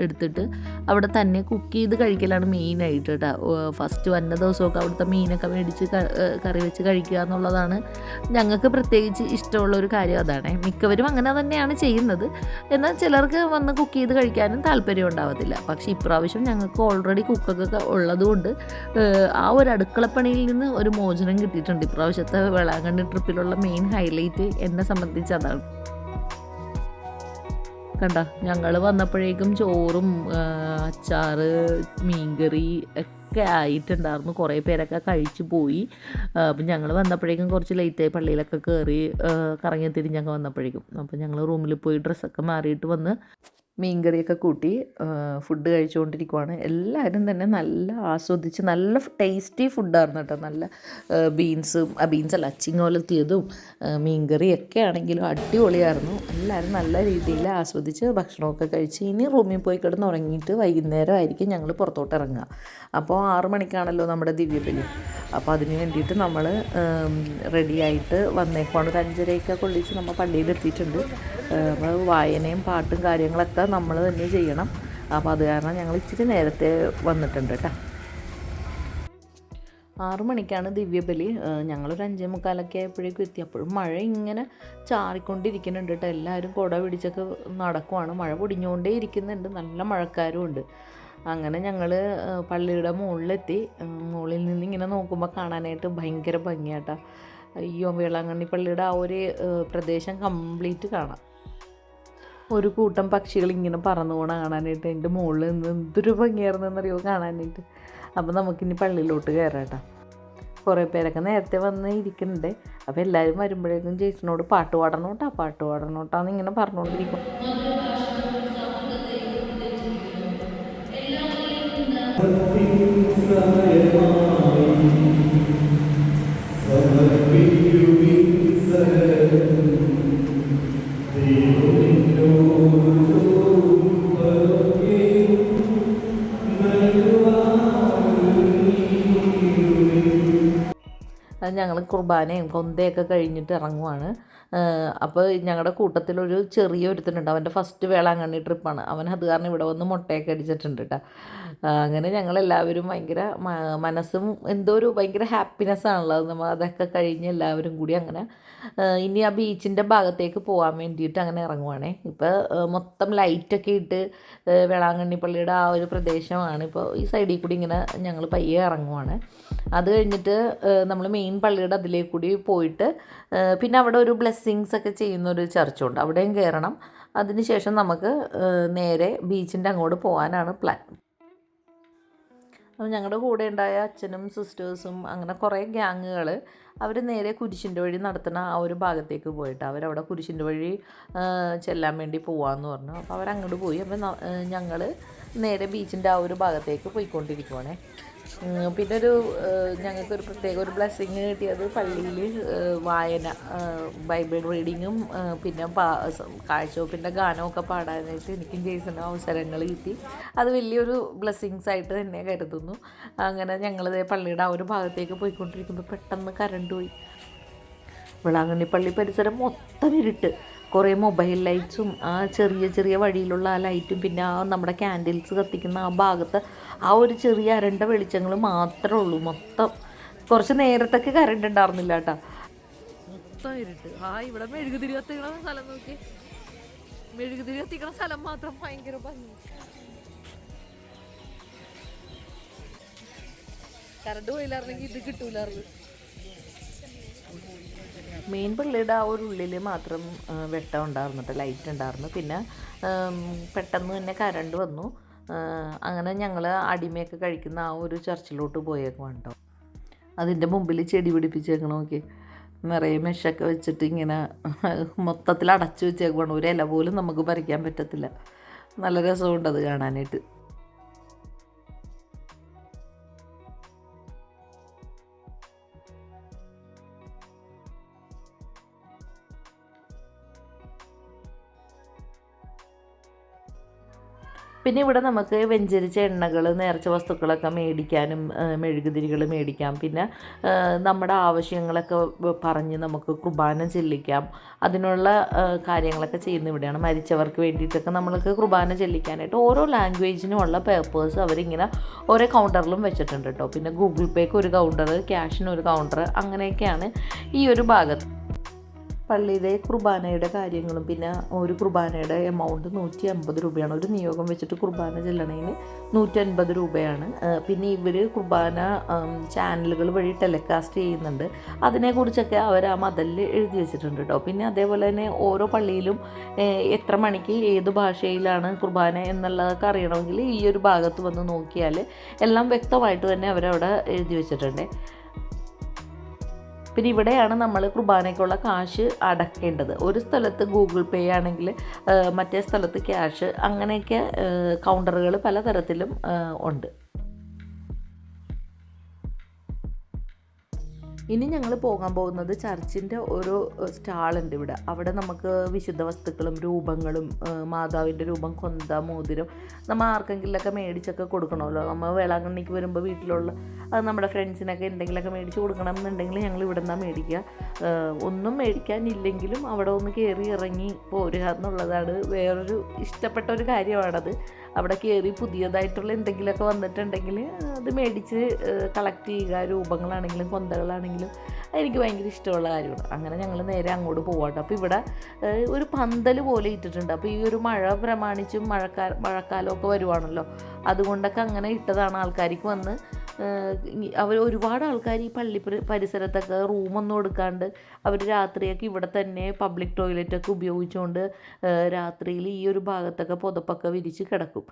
എടുത്തിട്ട് അവിടെ തന്നെ കുക്ക് ചെയ്ത് കഴിക്കലാണ് മെയിനായിട്ട് കേട്ടോ ഫസ്റ്റ് വന്ന ദിവസമൊക്കെ അവിടുത്തെ മീനൊക്കെ മേടിച്ച് കറി വെച്ച് കഴിക്കുക എന്നുള്ളതാണ് ഞങ്ങൾക്ക് പ്രത്യേകിച്ച് ഇഷ്ടമുള്ള ഒരു കാര്യം അതാണ്. മിക്കവരും അങ്ങനെ തന്നെയാണ് ചെയ്യുന്നത്. എന്നാൽ ചിലർക്ക് വന്ന് കുക്ക് ചെയ്ത് കഴിക്കാനും താല്പര്യം ഉണ്ടാവത്തില്ല. പക്ഷേ ഇപ്രാവശ്യം ഞങ്ങൾക്ക് ഓൾറെഡി കുക്കൊക്കെ ഉള്ളതുകൊണ്ട് ആ ഒരു അടുക്കളപ്പണിയിൽ നിന്ന് ഒരു മോചനം കിട്ടിയിട്ടുണ്ട്. ഇപ്രാവശ്യത്തെ വേളാങ്കണ്ണി ട്രിപ്പിലുള്ള മെയിൻ ഹൈലൈറ്റ് എന്നെ സംബന്ധിച്ച് അതാണ്. കണ്ട ഞങ്ങൾ വന്നപ്പോഴേക്കും ചോറും അച്ചാറ് മീൻകറി ഒക്കെ ആയിട്ടുണ്ടായിരുന്നു. കുറേ പേരൊക്കെ കഴിച്ചു പോയി. അപ്പം ഞങ്ങൾ വന്നപ്പോഴേക്കും കുറച്ച് ലേറ്റായി പള്ളിയിലൊക്കെ കയറി കറങ്ങി തിരിഞ്ഞൊക്കെ വന്നപ്പോഴേക്കും. അപ്പം ഞങ്ങൾ റൂമിൽ പോയി ഡ്രസ്സൊക്കെ മാറിയിട്ട് വന്ന് മീൻകറിയൊക്കെ കൂട്ടി ഫുഡ് കഴിച്ചുകൊണ്ടിരിക്കുവാണ് എല്ലാവരും തന്നെ നല്ല ആസ്വദിച്ച് നല്ല ടേസ്റ്റി ഫുഡായിരുന്നു കേട്ടോ. നല്ല ബീൻസും ബീൻസ് അല്ല അച്ചിങ്ങോലത്തിയതും മീൻകറിയൊക്കെ ആണെങ്കിലും അടിപൊളിയായിരുന്നു. എല്ലാവരും നല്ല രീതിയിൽ ആസ്വദിച്ച് ഭക്ഷണമൊക്കെ കഴിച്ച് ഇനി റൂമിൽ പോയി കിടന്ന് ഉറങ്ങിയിട്ട് വൈകുന്നേരം ആയിരിക്കും ഞങ്ങൾ പുറത്തോട്ട് ഇറങ്ങുക. അപ്പോൾ ആറ് മണിക്കാണല്ലോ നമ്മുടെ ദിവ്യബലി. അപ്പോൾ അതിന് വേണ്ടിയിട്ട് നമ്മൾ റെഡിയായിട്ട് വന്നേക്കുവാണ്. ഒരു അഞ്ചരയൊക്കെ കൊള്ളിച്ച് നമ്മൾ പള്ളിയിൽ എത്തിയിട്ടുണ്ട് അപ്പോൾ വായനയും പാട്ടും കാര്യങ്ങളൊക്കെ നമ്മൾ തന്നെ ചെയ്യണം. അപ്പോൾ അത് കാരണം ഞങ്ങൾ ഇച്ചിരി നേരത്തെ വന്നിട്ടുണ്ട് കേട്ടോ ആറു മണിക്കാണ് ദിവ്യബലി. ഞങ്ങളൊരു അഞ്ചേ മുക്കാലൊക്കെ ആയപ്പോഴേക്കും എത്തി. അപ്പോഴും മഴ ഇങ്ങനെ ചാറിക്കൊണ്ടിരിക്കുന്നുണ്ട് കേട്ടോ എല്ലാവരും കുട പിടിച്ചൊക്കെ നടക്കുവാണ്. മഴ പൊടിഞ്ഞുകൊണ്ടേ ഇരിക്കുന്നുണ്ട്. നല്ല മഴക്കാരും ഉണ്ട്. അങ്ങനെ ഞങ്ങൾ പള്ളിയുടെ മുകളിലെത്തി. മുകളിൽ നിന്ന് ഇങ്ങനെ നോക്കുമ്പോൾ കാണാനായിട്ട് ഭയങ്കര ഭംഗിയാട്ടാ അയ്യോ വേളാങ്കണ്ണി പള്ളിയുടെ ആ ഒരു പ്രദേശം കംപ്ലീറ്റ് കാണാം. ഒരു കൂട്ടം പക്ഷികൾ ഇങ്ങനെ പറന്നു പോണ കാണാനായിട്ട് എന്റെ മുകളിൽ നിന്ന് എന്തൊരു ഭംഗിയായിരുന്നെന്നറിയോ കാണാനായിട്ട്. അപ്പോൾ നമുക്കിനി പള്ളിയിലോട്ട് കയറാം കുറേ പേരൊക്കെ നേരത്തെ വന്ന് ഇരിക്കുന്നുണ്ട്. അപ്പോൾ എല്ലാവരും വരുമ്പോഴേക്കും ജെയ്സിനോട് പാട്ട് പാടണോട്ടാ പാട്ട് പാടണോട്ടാന്ന് ഇങ്ങനെ പറഞ്ഞുകൊണ്ടിരിക്കും. Thank പറഞ്ഞുകൊണ്ടിരിക്കും ഞങ്ങൾ കുർബാനയും കൊന്തയൊക്കെ കഴിഞ്ഞിട്ട് ഇറങ്ങുവാണ്. അപ്പോൾ ഞങ്ങളുടെ കൂട്ടത്തിലൊരു ചെറിയ ഒരുത്തനുണ്ട്. അവന്റെ ഫസ്റ്റ് വേളാങ്കണ്ണി ട്രിപ്പാണ്. അവൻ അത് കാരണം ഇവിടെ വന്ന് മുട്ടയൊക്കെ അടിച്ചിട്ടുണ്ട് കേട്ടോ അങ്ങനെ ഞങ്ങളെല്ലാവരും ഭയങ്കര മനസ്സും എന്തോ ഒരു ഭയങ്കര ഹാപ്പിനെസ് ആണല്ലോ. നമ്മൾ അതൊക്കെ കഴിഞ്ഞ് എല്ലാവരും കൂടി അങ്ങനെ ഇനി ആ ബീച്ചിന്റെ ഭാഗത്തേക്ക് പോകാൻ വേണ്ടിയിട്ട് അങ്ങനെ ഇറങ്ങുവാണേ. ഇപ്പോൾ മൊത്തം ലൈറ്റൊക്കെ ഇട്ട് വേളാങ്കണ്ണി പള്ളിയുടെ ആ ഒരു പ്രദേശമാണ്. ഇപ്പോൾ ഈ സൈഡിൽ കൂടി ഇങ്ങനെ ഞങ്ങൾ പയ്യെ ഇറങ്ങുവാണ്. അത് കഴിഞ്ഞിട്ട് നമ്മൾ മെയിൻ പള്ളിയുടെ അതിലേക്ക് കൂടി പോയിട്ട് പിന്നെ അവിടെ ഒരു ബ്ലെസ്സിങ്സ് ഒക്കെ ചെയ്യുന്ന ഒരു ചർച്ചുണ്ട്. അവിടെയും കയറണം അതിനുശേഷം നമുക്ക് നേരെ ബീച്ചിന്റെ അങ്ങോട്ട് പോകാനാണ് പ്ലാൻ അപ്പോൾ ഞങ്ങളുടെ കൂടെ ഉണ്ടായ അച്ഛനും സിസ്റ്റേഴ്സും അങ്ങനെ കുറേ ഗ്യാങ്ങുകൾ അവർ നേരെ കുരിശിന്റെ വഴി നടത്തുന്ന ആ ഒരു ഭാഗത്തേക്ക് പോയിട്ട് അവരവിടെ കുരിശിന്റെ വഴി ചെല്ലാൻ വേണ്ടി പോവാന്ന് പറഞ്ഞു. അപ്പോൾ അവരങ്ങോട്ട് പോയി. അപ്പോൾ ഞങ്ങൾ നേരെ ബീച്ചിന്റെ ആ ഒരു ഭാഗത്തേക്ക് പോയിക്കൊണ്ടിരിക്കുവാണേ. പിന്നെ ഒരു ഞങ്ങൾക്കൊരു പ്രത്യേക ഒരു ബ്ലെസ്സിങ് കിട്ടിയത് പള്ളിയിൽ വായന ബൈബിൾ റീഡിങ്ങും പിന്നെ പാ കാഴ്ചവെപ്പിന്റെ ഗാനമൊക്കെ പാടാനായിട്ട് എനിക്കും ജെയ്സനും അവസരങ്ങൾ കിട്ടി. അത് വലിയൊരു ബ്ലെസ്സിങ്സ് ആയിട്ട് തന്നെ കരുതുന്നു. അങ്ങനെ ഞങ്ങളിതേ പള്ളിയുടെ ആ ഒരു ഭാഗത്തേക്ക് പോയിക്കൊണ്ടിരിക്കുമ്പോൾ പെട്ടെന്ന് കറണ്ട് പോയി. വിളാങ്കണ്ണി പള്ളി പരിസരം മൊത്തം ഇരുട്ട്. കുറേ മൊബൈൽ ലൈറ്റ്സും ആ ചെറിയ ചെറിയ വഴിയിലുള്ള ആ ലൈറ്റും പിന്നെ ആ നമ്മുടെ ക്യാൻഡിൽസ് കത്തിക്കുന്ന ആ ഭാഗത്ത് ആ ഒരു ചെറിയ അരണ്ട വെളിച്ചങ്ങൾ മാത്രമേ ഉള്ളൂ. മൊത്തം കുറച്ച് നേരത്തൊക്കെ കറണ്ട് ഉണ്ടായിരുന്നില്ല കേട്ടോ. മൊത്തം ഇരുട്ട്. ആ ഇവിടെ മെഴുകുതിരി കത്തിക്കണ സ്ഥലം നോക്കി. മെഴുകുതിരി കത്തിക്കണ സ്ഥലം മാത്രം ഭയങ്കര ഭംഗി. കറണ്ട് പോയില്ലായിരുന്നെങ്കിൽ ഇത് കിട്ടൂലായിരുന്നു. മെയിൻ പള്ളിയുടെ ആ ഒരു ഉള്ളിൽ മാത്രം വെട്ടം ഉണ്ടായിരുന്നു ലൈറ്റ് ഉണ്ടായിരുന്നു. പിന്നെ പെട്ടെന്ന് തന്നെ കറണ്ട് വന്നു. അങ്ങനെ ഞങ്ങൾ അടിമയൊക്കെ കഴിക്കുന്ന ആ ഒരു ചർച്ചിലോട്ട് പോയേക്കുവാണ് കേട്ടോ അതിന്റെ മുമ്പിൽ ചെടി പിടിപ്പിച്ചേക്കണം നോക്കി നിറയെ മെഷൊക്കെ വെച്ചിട്ട് ഇങ്ങനെ മൊത്തത്തിൽ അടച്ചു വെച്ചേക്കുവാണ്. ഒരു ഇല പോലും നമുക്ക് പറിക്കാൻ പറ്റത്തില്ല. നല്ല രസമുണ്ട് അത് കാണാനായിട്ട്. പിന്നെ ഇവിടെ നമുക്ക് വെഞ്ചരിച്ച എണ്ണകൾ നേർച്ച വസ്തുക്കളൊക്കെ മേടിക്കാനും മെഴുകുതിരികൾ മേടിക്കാം. പിന്നെ നമ്മുടെ ആവശ്യങ്ങളൊക്കെ പറഞ്ഞ് നമുക്ക് കുർബാന ചെല്ലിക്കാം. അതിനുള്ള കാര്യങ്ങളൊക്കെ ചെയ്യുന്ന ഇവിടെയാണ്. മരിച്ചവർക്ക് വേണ്ടിയിട്ടൊക്കെ നമ്മൾക്ക് കുർബാന ചെല്ലിക്കാനായിട്ട് ഓരോ ലാംഗ്വേജിനും ലാംഗ്വേജിനുമുള്ള പേപ്പേഴ്സ് അവരിങ്ങനെ ഓരോ കൗണ്ടറിലും വെച്ചിട്ടുണ്ട് കേട്ടോ പിന്നെ ഗൂഗിൾ പേക്ക് ഒരു കൗണ്ടർ ക്യാഷിന് ഒരു കൗണ്ടർ അങ്ങനെയൊക്കെയാണ് ഈ ഒരു ഭാഗത്ത് പള്ളിയിലെ കുർബാനയുടെ കാര്യങ്ങളും പിന്നെ ഒരു കുർബാനയുടെ എമൗണ്ട് നൂറ്റി അമ്പത് രൂപയാണ്. ഒരു നിയോഗം വെച്ചിട്ട് കുർബാന ചെല്ലണതിന് നൂറ്റൻപത് രൂപയാണ്. പിന്നെ ഇവർ കുർബാന ചാനലുകൾ വഴി ടെലികാസ്റ്റ് ചെയ്യുന്നുണ്ട്. അതിനെക്കുറിച്ചൊക്കെ അവർ ആ മതലിൽ എഴുതി വെച്ചിട്ടുണ്ട് കേട്ടോ പിന്നെ അതേപോലെ തന്നെ ഓരോ പള്ളിയിലും എത്ര മണിക്ക് ഏത് ഭാഷയിലാണ് കുർബാന എന്നുള്ളതൊക്കെ അറിയണമെങ്കിൽ ഈ ഒരു ഭാഗത്ത് വന്ന് നോക്കിയാൽ എല്ലാം വ്യക്തമായിട്ട് തന്നെ അവരവിടെ എഴുതി വെച്ചിട്ടുണ്ട്. പിന്നെ ഇവിടെയാണ് നമ്മൾ കുർബാനയ്ക്കുള്ള കാശ് അടക്കേണ്ടത്. ഒരു സ്ഥലത്ത് ഗൂഗിൾ പേ ആണെങ്കിൽ മറ്റേ സ്ഥലത്ത് ക്യാഷ് അങ്ങനെയൊക്കെ കൗണ്ടറുകൾ പലതരത്തിലും ഉണ്ട്. ഇനി ഞങ്ങൾ പോകാൻ പോകുന്നത് ചർച്ചിന്റെ ഒരു സ്റ്റാളുണ്ട് ഇവിടെ. അവിടെ നമുക്ക് വിശുദ്ധ വസ്തുക്കളും രൂപങ്ങളും മാതാവിന്റെ രൂപം കൊന്ത മോതിരം നമ്മൾ ആർക്കെങ്കിലൊക്കെ മേടിച്ചൊക്കെ കൊടുക്കണമല്ലോ. നമ്മൾ വേളാങ്കണ്ണിക്ക് വരുമ്പോൾ വീട്ടിലുള്ള അത് നമ്മുടെ ഫ്രണ്ട്സിനൊക്കെ എന്തെങ്കിലുമൊക്കെ മേടിച്ച് കൊടുക്കണം എന്നുണ്ടെങ്കിൽ ഞങ്ങൾ ഇവിടെ നിന്നാണ് മേടിക്കുക ഒന്നും മേടിക്കാനില്ലെങ്കിലും അവിടെ ഒന്ന് കയറി ഇറങ്ങി പോരുക എന്നുള്ളതാണ് വേറൊരു ഇഷ്ടപ്പെട്ട ഒരു കാര്യമാണത്. അവിടെ കയറി പുതിയതായിട്ടുള്ള എന്തെങ്കിലുമൊക്കെ വന്നിട്ടുണ്ടെങ്കിൽ അത് മേടിച്ച് കളക്ട് ചെയ്യുക. രൂപങ്ങളാണെങ്കിലും കൊന്തകളാണെങ്കിലും എനിക്ക് ഭയങ്കര ഇഷ്ടമുള്ള കാര്യമാണ്. അങ്ങനെ ഞങ്ങൾ നേരെ അങ്ങോട്ട് പോവാട്ടോ. അപ്പോൾ ഇവിടെ ഒരു പന്തൽ പോലെ ഇട്ടിട്ടുണ്ട്. അപ്പോൾ ഈ ഒരു മഴ പ്രമാണിച്ചും മഴക്കാല മഴക്കാലമൊക്കെ വരുവാണല്ലോ. അതുകൊണ്ടൊക്കെ അങ്ങനെ ഇട്ടതാണ് ആൾക്കാർക്ക് വന്ന് അവർ ഒരുപാട് ആൾക്കാർ ഈ പള്ളി പരി- പരിസരത്തൊക്കെ റൂമൊന്നും എടുക്കാണ്ട് അവർ രാത്രിയൊക്കെ ഇവിടെ തന്നെ പബ്ലിക് ടോയ്ലറ്റൊക്കെ ഉപയോഗിച്ചുകൊണ്ട് രാത്രിയിൽ ഈ ഒരു ഭാഗത്തൊക്കെ പുതപ്പൊക്കെ വിരിച്ച് കിടക്കും.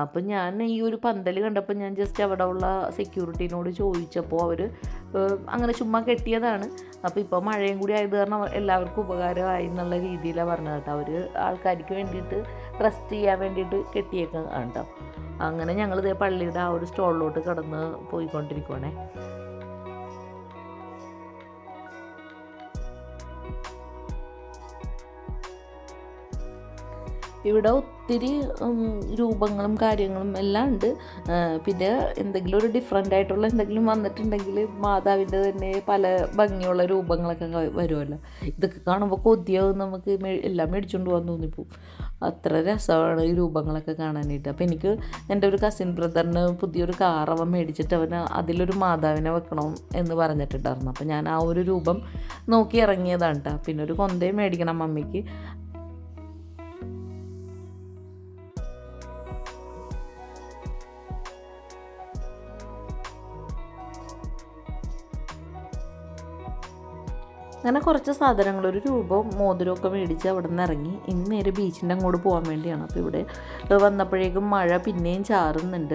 അപ്പം ഞാൻ ഈ ഒരു പന്തൽ കണ്ടപ്പോൾ ഞാൻ ജസ്റ്റ് അവിടെ ഉള്ള സെക്യൂരിറ്റീനോട് ചോദിച്ചപ്പോൾ അവർ അങ്ങനെ ചുമ്മാ കെട്ടിയതാണ്. അപ്പോൾ ഇപ്പോൾ മഴയും കൂടി ആയത് കാരണം എല്ലാവർക്കും ഉപകാരമായി എന്നുള്ള രീതിയിലാണ് പറഞ്ഞത് കേട്ടോ. അവർ ആൾക്കാർക്ക് വേണ്ടിയിട്ട് റെസ്റ്റ് ചെയ്യാൻ വേണ്ടിയിട്ട് കെട്ടിയേക്കാണ് കേട്ടോ. അങ്ങനെ ഞങ്ങൾ ഇതേ പള്ളിയുടെ ആ ഒരു സ്റ്റോളിലോട്ട് കടന്ന് പോയിക്കൊണ്ടിരിക്കുവാണേ. ഇവിടെ ഒത്തിരി രൂപങ്ങളും കാര്യങ്ങളും എല്ലാം ഉണ്ട്. പിന്നെ എന്തെങ്കിലും ഒരു ഡിഫറെന്റ് ആയിട്ടുള്ള എന്തെങ്കിലും വന്നിട്ടുണ്ടെങ്കിൽ മാതാവിന്റെ തന്നെ പല ഭംഗിയുള്ള രൂപങ്ങളൊക്കെ വരുമല്ലോ. ഇതൊക്കെ കാണുമ്പോൾ കൊതിയാവും നമുക്ക് എല്ലാം മേടിച്ചുകൊണ്ട് പോകാൻ തോന്നിപ്പോവും അത്ര രസമാണ് ഈ രൂപങ്ങളൊക്കെ കാണാനായിട്ട്. അപ്പോൾ എനിക്ക് എന്റെ ഒരു കസിൻ ബ്രദറിന് പുതിയൊരു അവൻ മേടിച്ചിട്ട് അവന് അതിലൊരു മാതാവിനെ വെക്കണം എന്ന് പറഞ്ഞിട്ടുണ്ടായിരുന്നു. അപ്പോൾ ഞാൻ ആ ഒരു രൂപം നോക്കി ഇറങ്ങിയതാണ് കേട്ടോ പിന്നെ ഒരു കൊന്തയും മേടിക്കണം മമ്മിക്ക് അങ്ങനെ കുറച്ച് സാധനങ്ങൾ ഒരു രൂപവും മോതിരമൊക്കെ മേടിച്ച് അവിടെ നിന്ന് ഇറങ്ങി. ഇന്ന് നേരെ ബീച്ചിന്റെ അങ്ങോട്ട് പോകാൻ വേണ്ടിയാണ്. അപ്പോൾ ഇവിടെ വന്നപ്പോഴേക്കും മഴ പിന്നെയും ചാറുന്നുണ്ട്.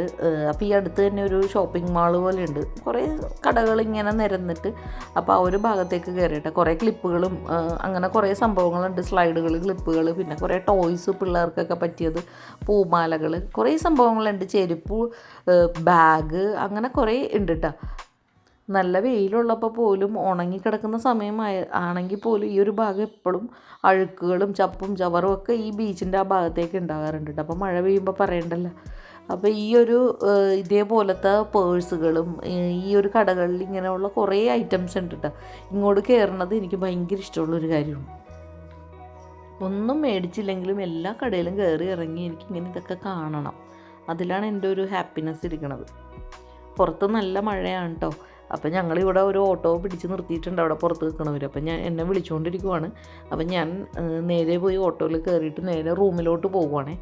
അപ്പോൾ ഈ അടുത്ത് തന്നെ ഒരു ഷോപ്പിംഗ് മാൾ പോലെ ഉണ്ട്. കുറേ കടകൾ ഇങ്ങനെ നിരന്നിട്ട് അപ്പോൾ ആ ഒരു ഭാഗത്തേക്ക് കയറിയിട്ട് കുറേ ക്ലിപ്പുകളും അങ്ങനെ കുറേ സംഭവങ്ങളുണ്ട്. സ്ലൈഡുകൾ ക്ലിപ്പുകൾ പിന്നെ കുറേ ടോയ്സ് പിള്ളേർക്കൊക്കെ പറ്റിയത് പൂമാലകൾ കുറേ സംഭവങ്ങളുണ്ട്. ചെരുപ്പ് ബാഗ് അങ്ങനെ കുറേ ഉണ്ട് കേട്ടോ നല്ല വെയിലുള്ളപ്പോൾ പോലും ഉണങ്ങിക്കിടക്കുന്ന സമയമായ ആണെങ്കിൽ പോലും ഈ ഒരു ഭാഗം എപ്പോഴും അഴുക്കുകളും ചപ്പും ചവറും ഒക്കെ ഈ ബീച്ചിന്റെ ആ ഭാഗത്തേക്ക് ഉണ്ടാകാറുണ്ട് അപ്പോൾ മഴ പെയ്യുമ്പോൾ പറയണ്ടല്ലോ. അപ്പോൾ ഈ ഒരു ഇതേപോലത്തെ പേഴ്സുകളും ഈ ഒരു കടകളിൽ ഇങ്ങനെയുള്ള കുറേ ഐറ്റംസ് ഉണ്ട് കേട്ടോ. ഇങ്ങോട്ട് കയറുന്നത് എനിക്ക് ഭയങ്കര ഇഷ്ടമുള്ളൊരു കാര്യമാണ്. ഒന്നും മേടിച്ചില്ലെങ്കിലും എല്ലാ കടയിലും കയറി ഇറങ്ങി എനിക്ക് ഇങ്ങനെ ഇതൊക്കെ കാണണം. അതിലാണ് എന്റെ ഒരു ഹാപ്പിനെസ് ഇരിക്കണത്. പുറത്ത് നല്ല മഴയാണ് കേട്ടോ. അപ്പം ഞങ്ങളിവിടെ ഒരു ഓട്ടോ പിടിച്ച് നിർത്തിയിട്ടുണ്ട് അവിടെ പുറത്ത് നിൽക്കണവർ അപ്പം ഞാൻ എന്നെ വിളിച്ചുകൊണ്ടിരിക്കുവാണ് അപ്പം ഞാൻ നേരെ പോയി ഓട്ടോയിൽ കയറിയിട്ട് നേരെ റൂമിലോട്ട് പോവുകയാണേ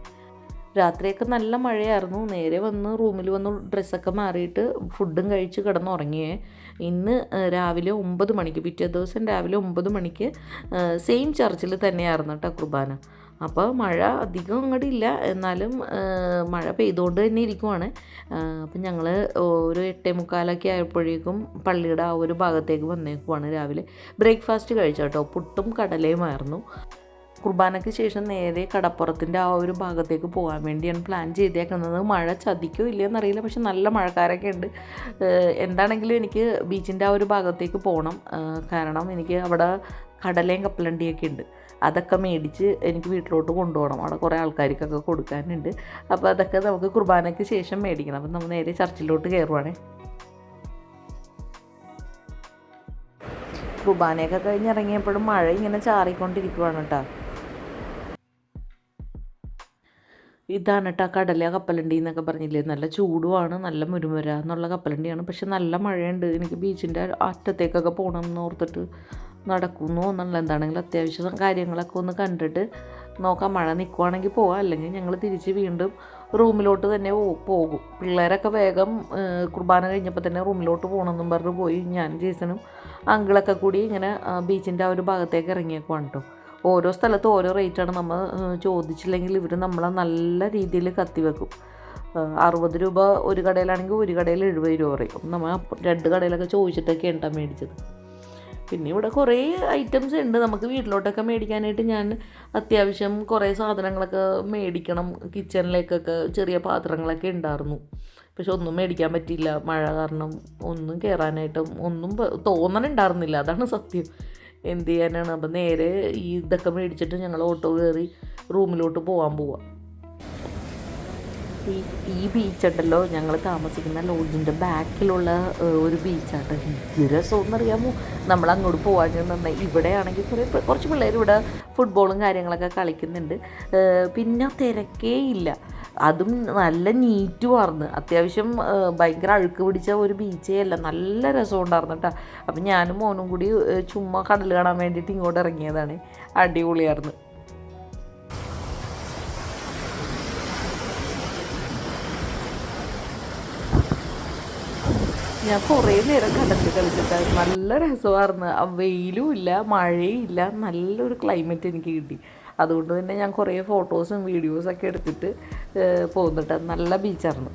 രാത്രിയൊക്കെ നല്ല മഴയായിരുന്നു. നേരെ വന്ന് റൂമിൽ വന്ന് ഡ്രസ്സൊക്കെ മാറിയിട്ട് ഫുഡും കഴിച്ച് കിടന്നുറങ്ങിയേ. ഇന്ന് രാവിലെ ഒമ്പത് മണിക്ക് പിറ്റേ ദിവസം രാവിലെ ഒമ്പത് മണിക്ക് സെയിം ചർച്ചിൽ തന്നെയായിരുന്നു കേട്ടോ കുർബാന. അപ്പോൾ മഴ അധികം അങ്ങോട്ട് ഇല്ല. എന്നാലും മഴ പെയ്തുകൊണ്ട് തന്നെ ഇരിക്കുവാണ്. അപ്പം ഞങ്ങൾ ഒരു എട്ടേ മുക്കാലൊക്കെ ആയപ്പോഴേക്കും പള്ളിയുടെ ആ ഒരു ഭാഗത്തേക്ക് വന്നേക്കുവാണ് രാവിലെ. ബ്രേക്ക്ഫാസ്റ്റ് കഴിച്ചു കേട്ടോ. പുട്ടും കടലയുമായിരുന്നു കുർബാനയ്ക്ക് ശേഷം നേരെ കടപ്പുറത്തിന്റെ ആ ഒരു ഭാഗത്തേക്ക് പോകാൻ വേണ്ടിയാണ് പ്ലാൻ ചെയ്തേക്കുന്നത്. മഴ ചതിക്കോ ഇല്ലയെന്നറിയില്ല. പക്ഷെ നല്ല മഴക്കാരൊക്കെ ഉണ്ട്. എന്താണെങ്കിലും എനിക്ക് ബീച്ചിന്റെ ആ ഒരു ഭാഗത്തേക്ക് പോകണം. കാരണം എനിക്ക് അവിടെ കടലയും കപ്പലണ്ടിയൊക്കെ ഉണ്ട്. അതൊക്കെ മേടിച്ച് എനിക്ക് വീട്ടിലോട്ട് കൊണ്ടുപോകണം. അവിടെ കുറേ ആൾക്കാർക്കൊക്കെ കൊടുക്കാനുണ്ട്. അപ്പോൾ അതൊക്കെ നമുക്ക് കുർബാനയ്ക്ക് ശേഷം മേടിക്കണം. അപ്പം നമ്മൾ നേരെ ചർച്ചിലോട്ട് കയറുവാണേ. കുർബാനയൊക്കെ കഴിഞ്ഞ് ഇറങ്ങിയപ്പോഴും മഴ ഇങ്ങനെ ചാറിക്കൊണ്ടിരിക്കുവാണ് കേട്ടോ. ഇതാണ് കേട്ടോ കടല കപ്പലണ്ടി എന്നൊക്കെ പറഞ്ഞില്ലേ? നല്ല ചൂടുമാണ് നല്ല മുരുമുര എന്നുള്ള കപ്പലണ്ടിയാണ്. പക്ഷെ നല്ല മഴയുണ്ട്. എനിക്ക് ബീച്ചിന്റെ അറ്റത്തേക്കൊക്കെ പോകണം എന്ന് ഓർത്തിട്ട് നടക്കുന്നു എന്നുള്ള എന്താണെങ്കിലും അത്യാവശ്യം കാര്യങ്ങളൊക്കെ ഒന്ന് കണ്ടിട്ട് നോക്കാം. മഴ നിൽക്കുവാണെങ്കിൽ പോവാം. അല്ലെങ്കിൽ ഞങ്ങൾ തിരിച്ച് വീണ്ടും റൂമിലോട്ട് തന്നെ പോകും. പിള്ളേരൊക്കെ വേഗം കുർബാന കഴിഞ്ഞപ്പോൾ തന്നെ റൂമിലോട്ട് പോകണമെന്നും പറഞ്ഞ് പോയി. ഞാൻ ജീസനും അങ്കിളൊക്കെ കൂടി ഇങ്ങനെ ബീച്ചിന്റെ ആ ഒരു ഭാഗത്തേക്ക് ഇറങ്ങിയേക്കുവാണ് കേട്ടോ. ഓരോ സ്ഥലത്തും ഓരോ റേറ്റാണ് നമ്മൾ ചോദിച്ചില്ലെങ്കിൽ ഇവർ നമ്മളെ നല്ല രീതിയിൽ കത്തിവെക്കും വെക്കും. അറുപത് രൂപ ഒരു കടയിലാണെങ്കിൽ ഒരു കടയിൽ എഴുപത് രൂപ പറയും. നമ്മൾ രണ്ട് കടയിലൊക്കെ ചോദിച്ചിട്ടൊക്കെ ഉണ്ടാ മേടിച്ചത്. പിന്നെ ഇവിടെ കുറേ ഐറ്റംസ് ഉണ്ട്. നമുക്ക് വീട്ടിലോട്ടൊക്കെ മേടിക്കാനായിട്ട് ഞാൻ അത്യാവശ്യം കുറേ സാധനങ്ങളൊക്കെ മേടിക്കണം. കിച്ചണിലേക്കൊക്കെ ചെറിയ പാത്രങ്ങളൊക്കെ ഉണ്ടായിരുന്നു. പക്ഷെ ഒന്നും മേടിക്കാൻ പറ്റിയില്ല. മഴ കാരണം ഒന്നും കയറാനായിട്ടും ഒന്നും തോന്നണുണ്ടായിരുന്നില്ല. അതാണ് സത്യം. എന്ത് ചെയ്യാനാണ്? അപ്പം നേരെ ഈ ഇതൊക്കെ മേടിച്ചിട്ട് ഞങ്ങൾ ഓട്ടോ കയറി റൂമിലോട്ട് പോകാൻ പോവാം. ഈ ബീച്ചുണ്ടല്ലോ ഞങ്ങൾ താമസിക്കുന്ന ലോഡ്ജിന്റെ ബാക്കിലുള്ള ഒരു ബീച്ചാണ് എന്ത് അറിയാമോ നമ്മൾ അങ്ങോട്ട് പോകാൻ നന്നായി ഇവിടെയാണെങ്കിൽ കുറേ കുറച്ച് പിള്ളേർ ഇവിടെ ഫുട്ബോളും കാര്യങ്ങളൊക്കെ കളിക്കുന്നുണ്ട്. പിന്നെ തിരക്കേ ഇല്ല. അതും നല്ല നീറ്റുമായിരുന്നു അത്യാവശ്യം ഭയങ്കര അഴുക്ക് പിടിച്ച ഒരു ബീച്ചേ അല്ല. നല്ല രസം രസമുണ്ടായിരുന്നു കേട്ടോ അപ്പം ഞാനും മോനും കൂടി ചുമ്മാ കടൽ കാണാൻ വേണ്ടിയിട്ട് ഇങ്ങോട്ട് ഇറങ്ങിയതാണ്. അടിപൊളിയായിരുന്നു ഞാൻ കുറേ നേരം കടലിൽ കളിച്ചിട്ട്. നല്ല രസമായിരുന്നു. വെയിലും ഇല്ല മഴയും ഇല്ല. നല്ലൊരു ക്ലൈമറ്റ് എനിക്ക് കിട്ടി. അതുകൊണ്ട് തന്നെ ഞാൻ കുറേ ഫോട്ടോസും വീഡിയോസൊക്കെ എടുത്തിട്ട് പോകുന്നുണ്ട് നല്ല ബീച്ചായിരുന്നു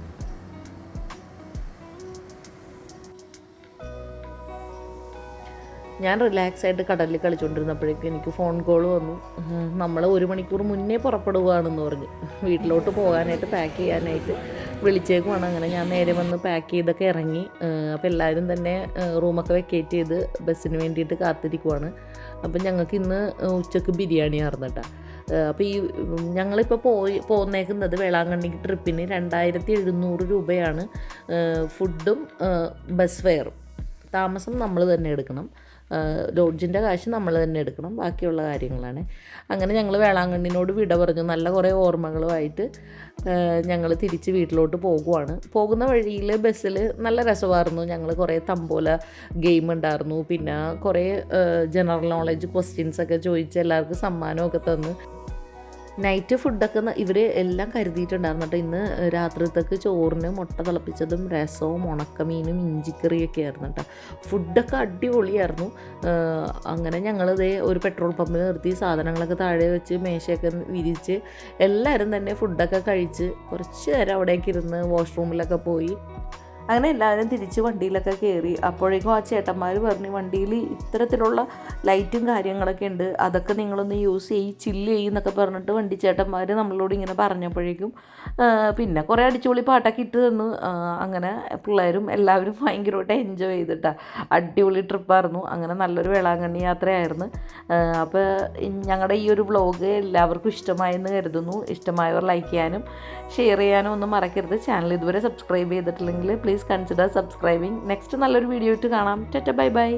ഞാൻ റിലാക്സ് ആയിട്ട് കടലിൽ കളിച്ചുകൊണ്ടിരുന്നപ്പോഴേക്കും എനിക്ക് ഫോൺ കോൾ വന്നു. നമ്മൾ ഒരു മണിക്കൂർ മുന്നേ പുറപ്പെടുകയാണെന്ന് പറഞ്ഞ്. വീട്ടിലോട്ട് പോകാനായിട്ട് പാക്ക് ചെയ്യാനായിട്ട്. വിളിച്ചേക്കുവാണ്. അങ്ങനെ ഞാൻ നേരെ വന്ന് പാക്ക് ചെയ്തൊക്കെ ഇറങ്ങി. അപ്പോൾ എല്ലാവരും തന്നെ റൂമൊക്കെ വെക്കേറ്റ് ചെയ്ത് ബസ്സിന് വേണ്ടിയിട്ട് കാത്തിരിക്കുവാണ്. അപ്പം ഞങ്ങൾക്ക് ഇന്ന് ഉച്ചയ്ക്ക് ബിരിയാണി ആയിരുന്നു കേട്ടോ അപ്പോൾ ഈ ഞങ്ങളിപ്പോൾ പോയി പോന്നേക്കുന്നത് വേളാങ്കണ്ണി ട്രിപ്പിന് രണ്ടായിരത്തി എഴുന്നൂറ് രൂപയാണ് ഫുഡും ബസ് ഫെയറും താമസം നമ്മൾ തന്നെ എടുക്കണം. ലോഡ്ജിന്റെ കാശ് നമ്മൾ തന്നെ എടുക്കണം ബാക്കിയുള്ള കാര്യങ്ങളാണ്. അങ്ങനെ ഞങ്ങൾ വേളാങ്കണ്ണിനോട് വിട പറഞ്ഞു. നല്ല കുറേ ഓർമ്മകളുമായിട്ട് ഞങ്ങൾ തിരിച്ച് വീട്ടിലോട്ട് പോകുവാണ്. പോകുന്ന വഴിയിൽ ബസ്സിൽ നല്ല രസമായിരുന്നു. ഞങ്ങൾ കുറേ തമ്പോല ഗെയിം ഉണ്ടായിരുന്നു. പിന്നെ കുറേ ജനറൽ നോളജ് ക്വസ്റ്റ്യൻസ് ഒക്കെ ചോദിച്ച് എല്ലാവർക്കും സമ്മാനമൊക്കെ തന്ന്. നൈറ്റ് ഫുഡൊക്കെ ഇവർ എല്ലാം കരുതിയിട്ടുണ്ടായിരുന്നു കേട്ടോ. ഇന്ന് രാത്രിത്തേക്ക് ചോറിന് മുട്ട തിളപ്പിച്ചതും രസവും ഉണക്കമീനും ഇഞ്ചിക്കറിയൊക്കെ ആയിരുന്നു കേട്ടോ. ഫുഡൊക്കെ അടിപൊളിയായിരുന്നു. അങ്ങനെ ഞങ്ങളിതേ ഒരു പെട്രോൾ പമ്പിൽ നിർത്തി സാധനങ്ങളൊക്കെ താഴെ വെച്ച് മേശയൊക്കെ വിരിച്ച് എല്ലാവരും തന്നെ ഫുഡൊക്കെ കഴിച്ച് കുറച്ച് നേരം അവിടേക്ക് ഇരുന്ന് വാഷ്റൂമിലൊക്കെ പോയി. അങ്ങനെ എല്ലാവരും തിരിച്ച് വണ്ടിയിലൊക്കെ കയറി അപ്പോഴേക്കും ആ ചേട്ടന്മാർ പറഞ്ഞു വണ്ടിയിൽ ഇത്തരത്തിലുള്ള ലൈറ്റും കാര്യങ്ങളൊക്കെ ഉണ്ട്. അതൊക്കെ നിങ്ങളൊന്ന് യൂസ് ചെയ്യ് ചില്ല് ചെയ്യുന്നൊക്കെ പറഞ്ഞിട്ട് വണ്ടി ചേട്ടന്മാർ നമ്മളോട് ഇങ്ങനെ പറഞ്ഞപ്പോഴേക്കും പിന്നെ കുറേ അടിച്ചുപൊളി പാട്ടൊക്കെ ഇട്ട് തന്നു. അങ്ങനെ പിള്ളേരും എല്ലാവരും ഭയങ്കരമായിട്ട് എൻജോയ് ചെയ്തിട്ടാണ് അടിപൊളി ട്രിപ്പായിരുന്നു. അങ്ങനെ നല്ലൊരു വേളാങ്കണ്ണി യാത്രയായിരുന്നു. അപ്പോൾ ഞങ്ങളുടെ ഈ ഒരു വ്ളോഗ് എല്ലാവർക്കും ഇഷ്ടമായെന്ന് കരുതുന്നു. ഇഷ്ടമായവർ ലൈക്ക് ചെയ്യാനും ഷെയർ ചെയ്യാനും ഒന്നും മറക്കരുത്. ചാനൽ ഇതുവരെ സബ്സ്ക്രൈബ് ചെയ്തിട്ടില്ലെങ്കിൽ പ്ലീസ് കൺസിഡർ സബ്സ്ക്രൈബിങ് നെക്സ്റ്റ് നല്ലൊരു വീഡിയോ ഇട്ട് കാണാം. ടെറ്റ ബൈ ബൈ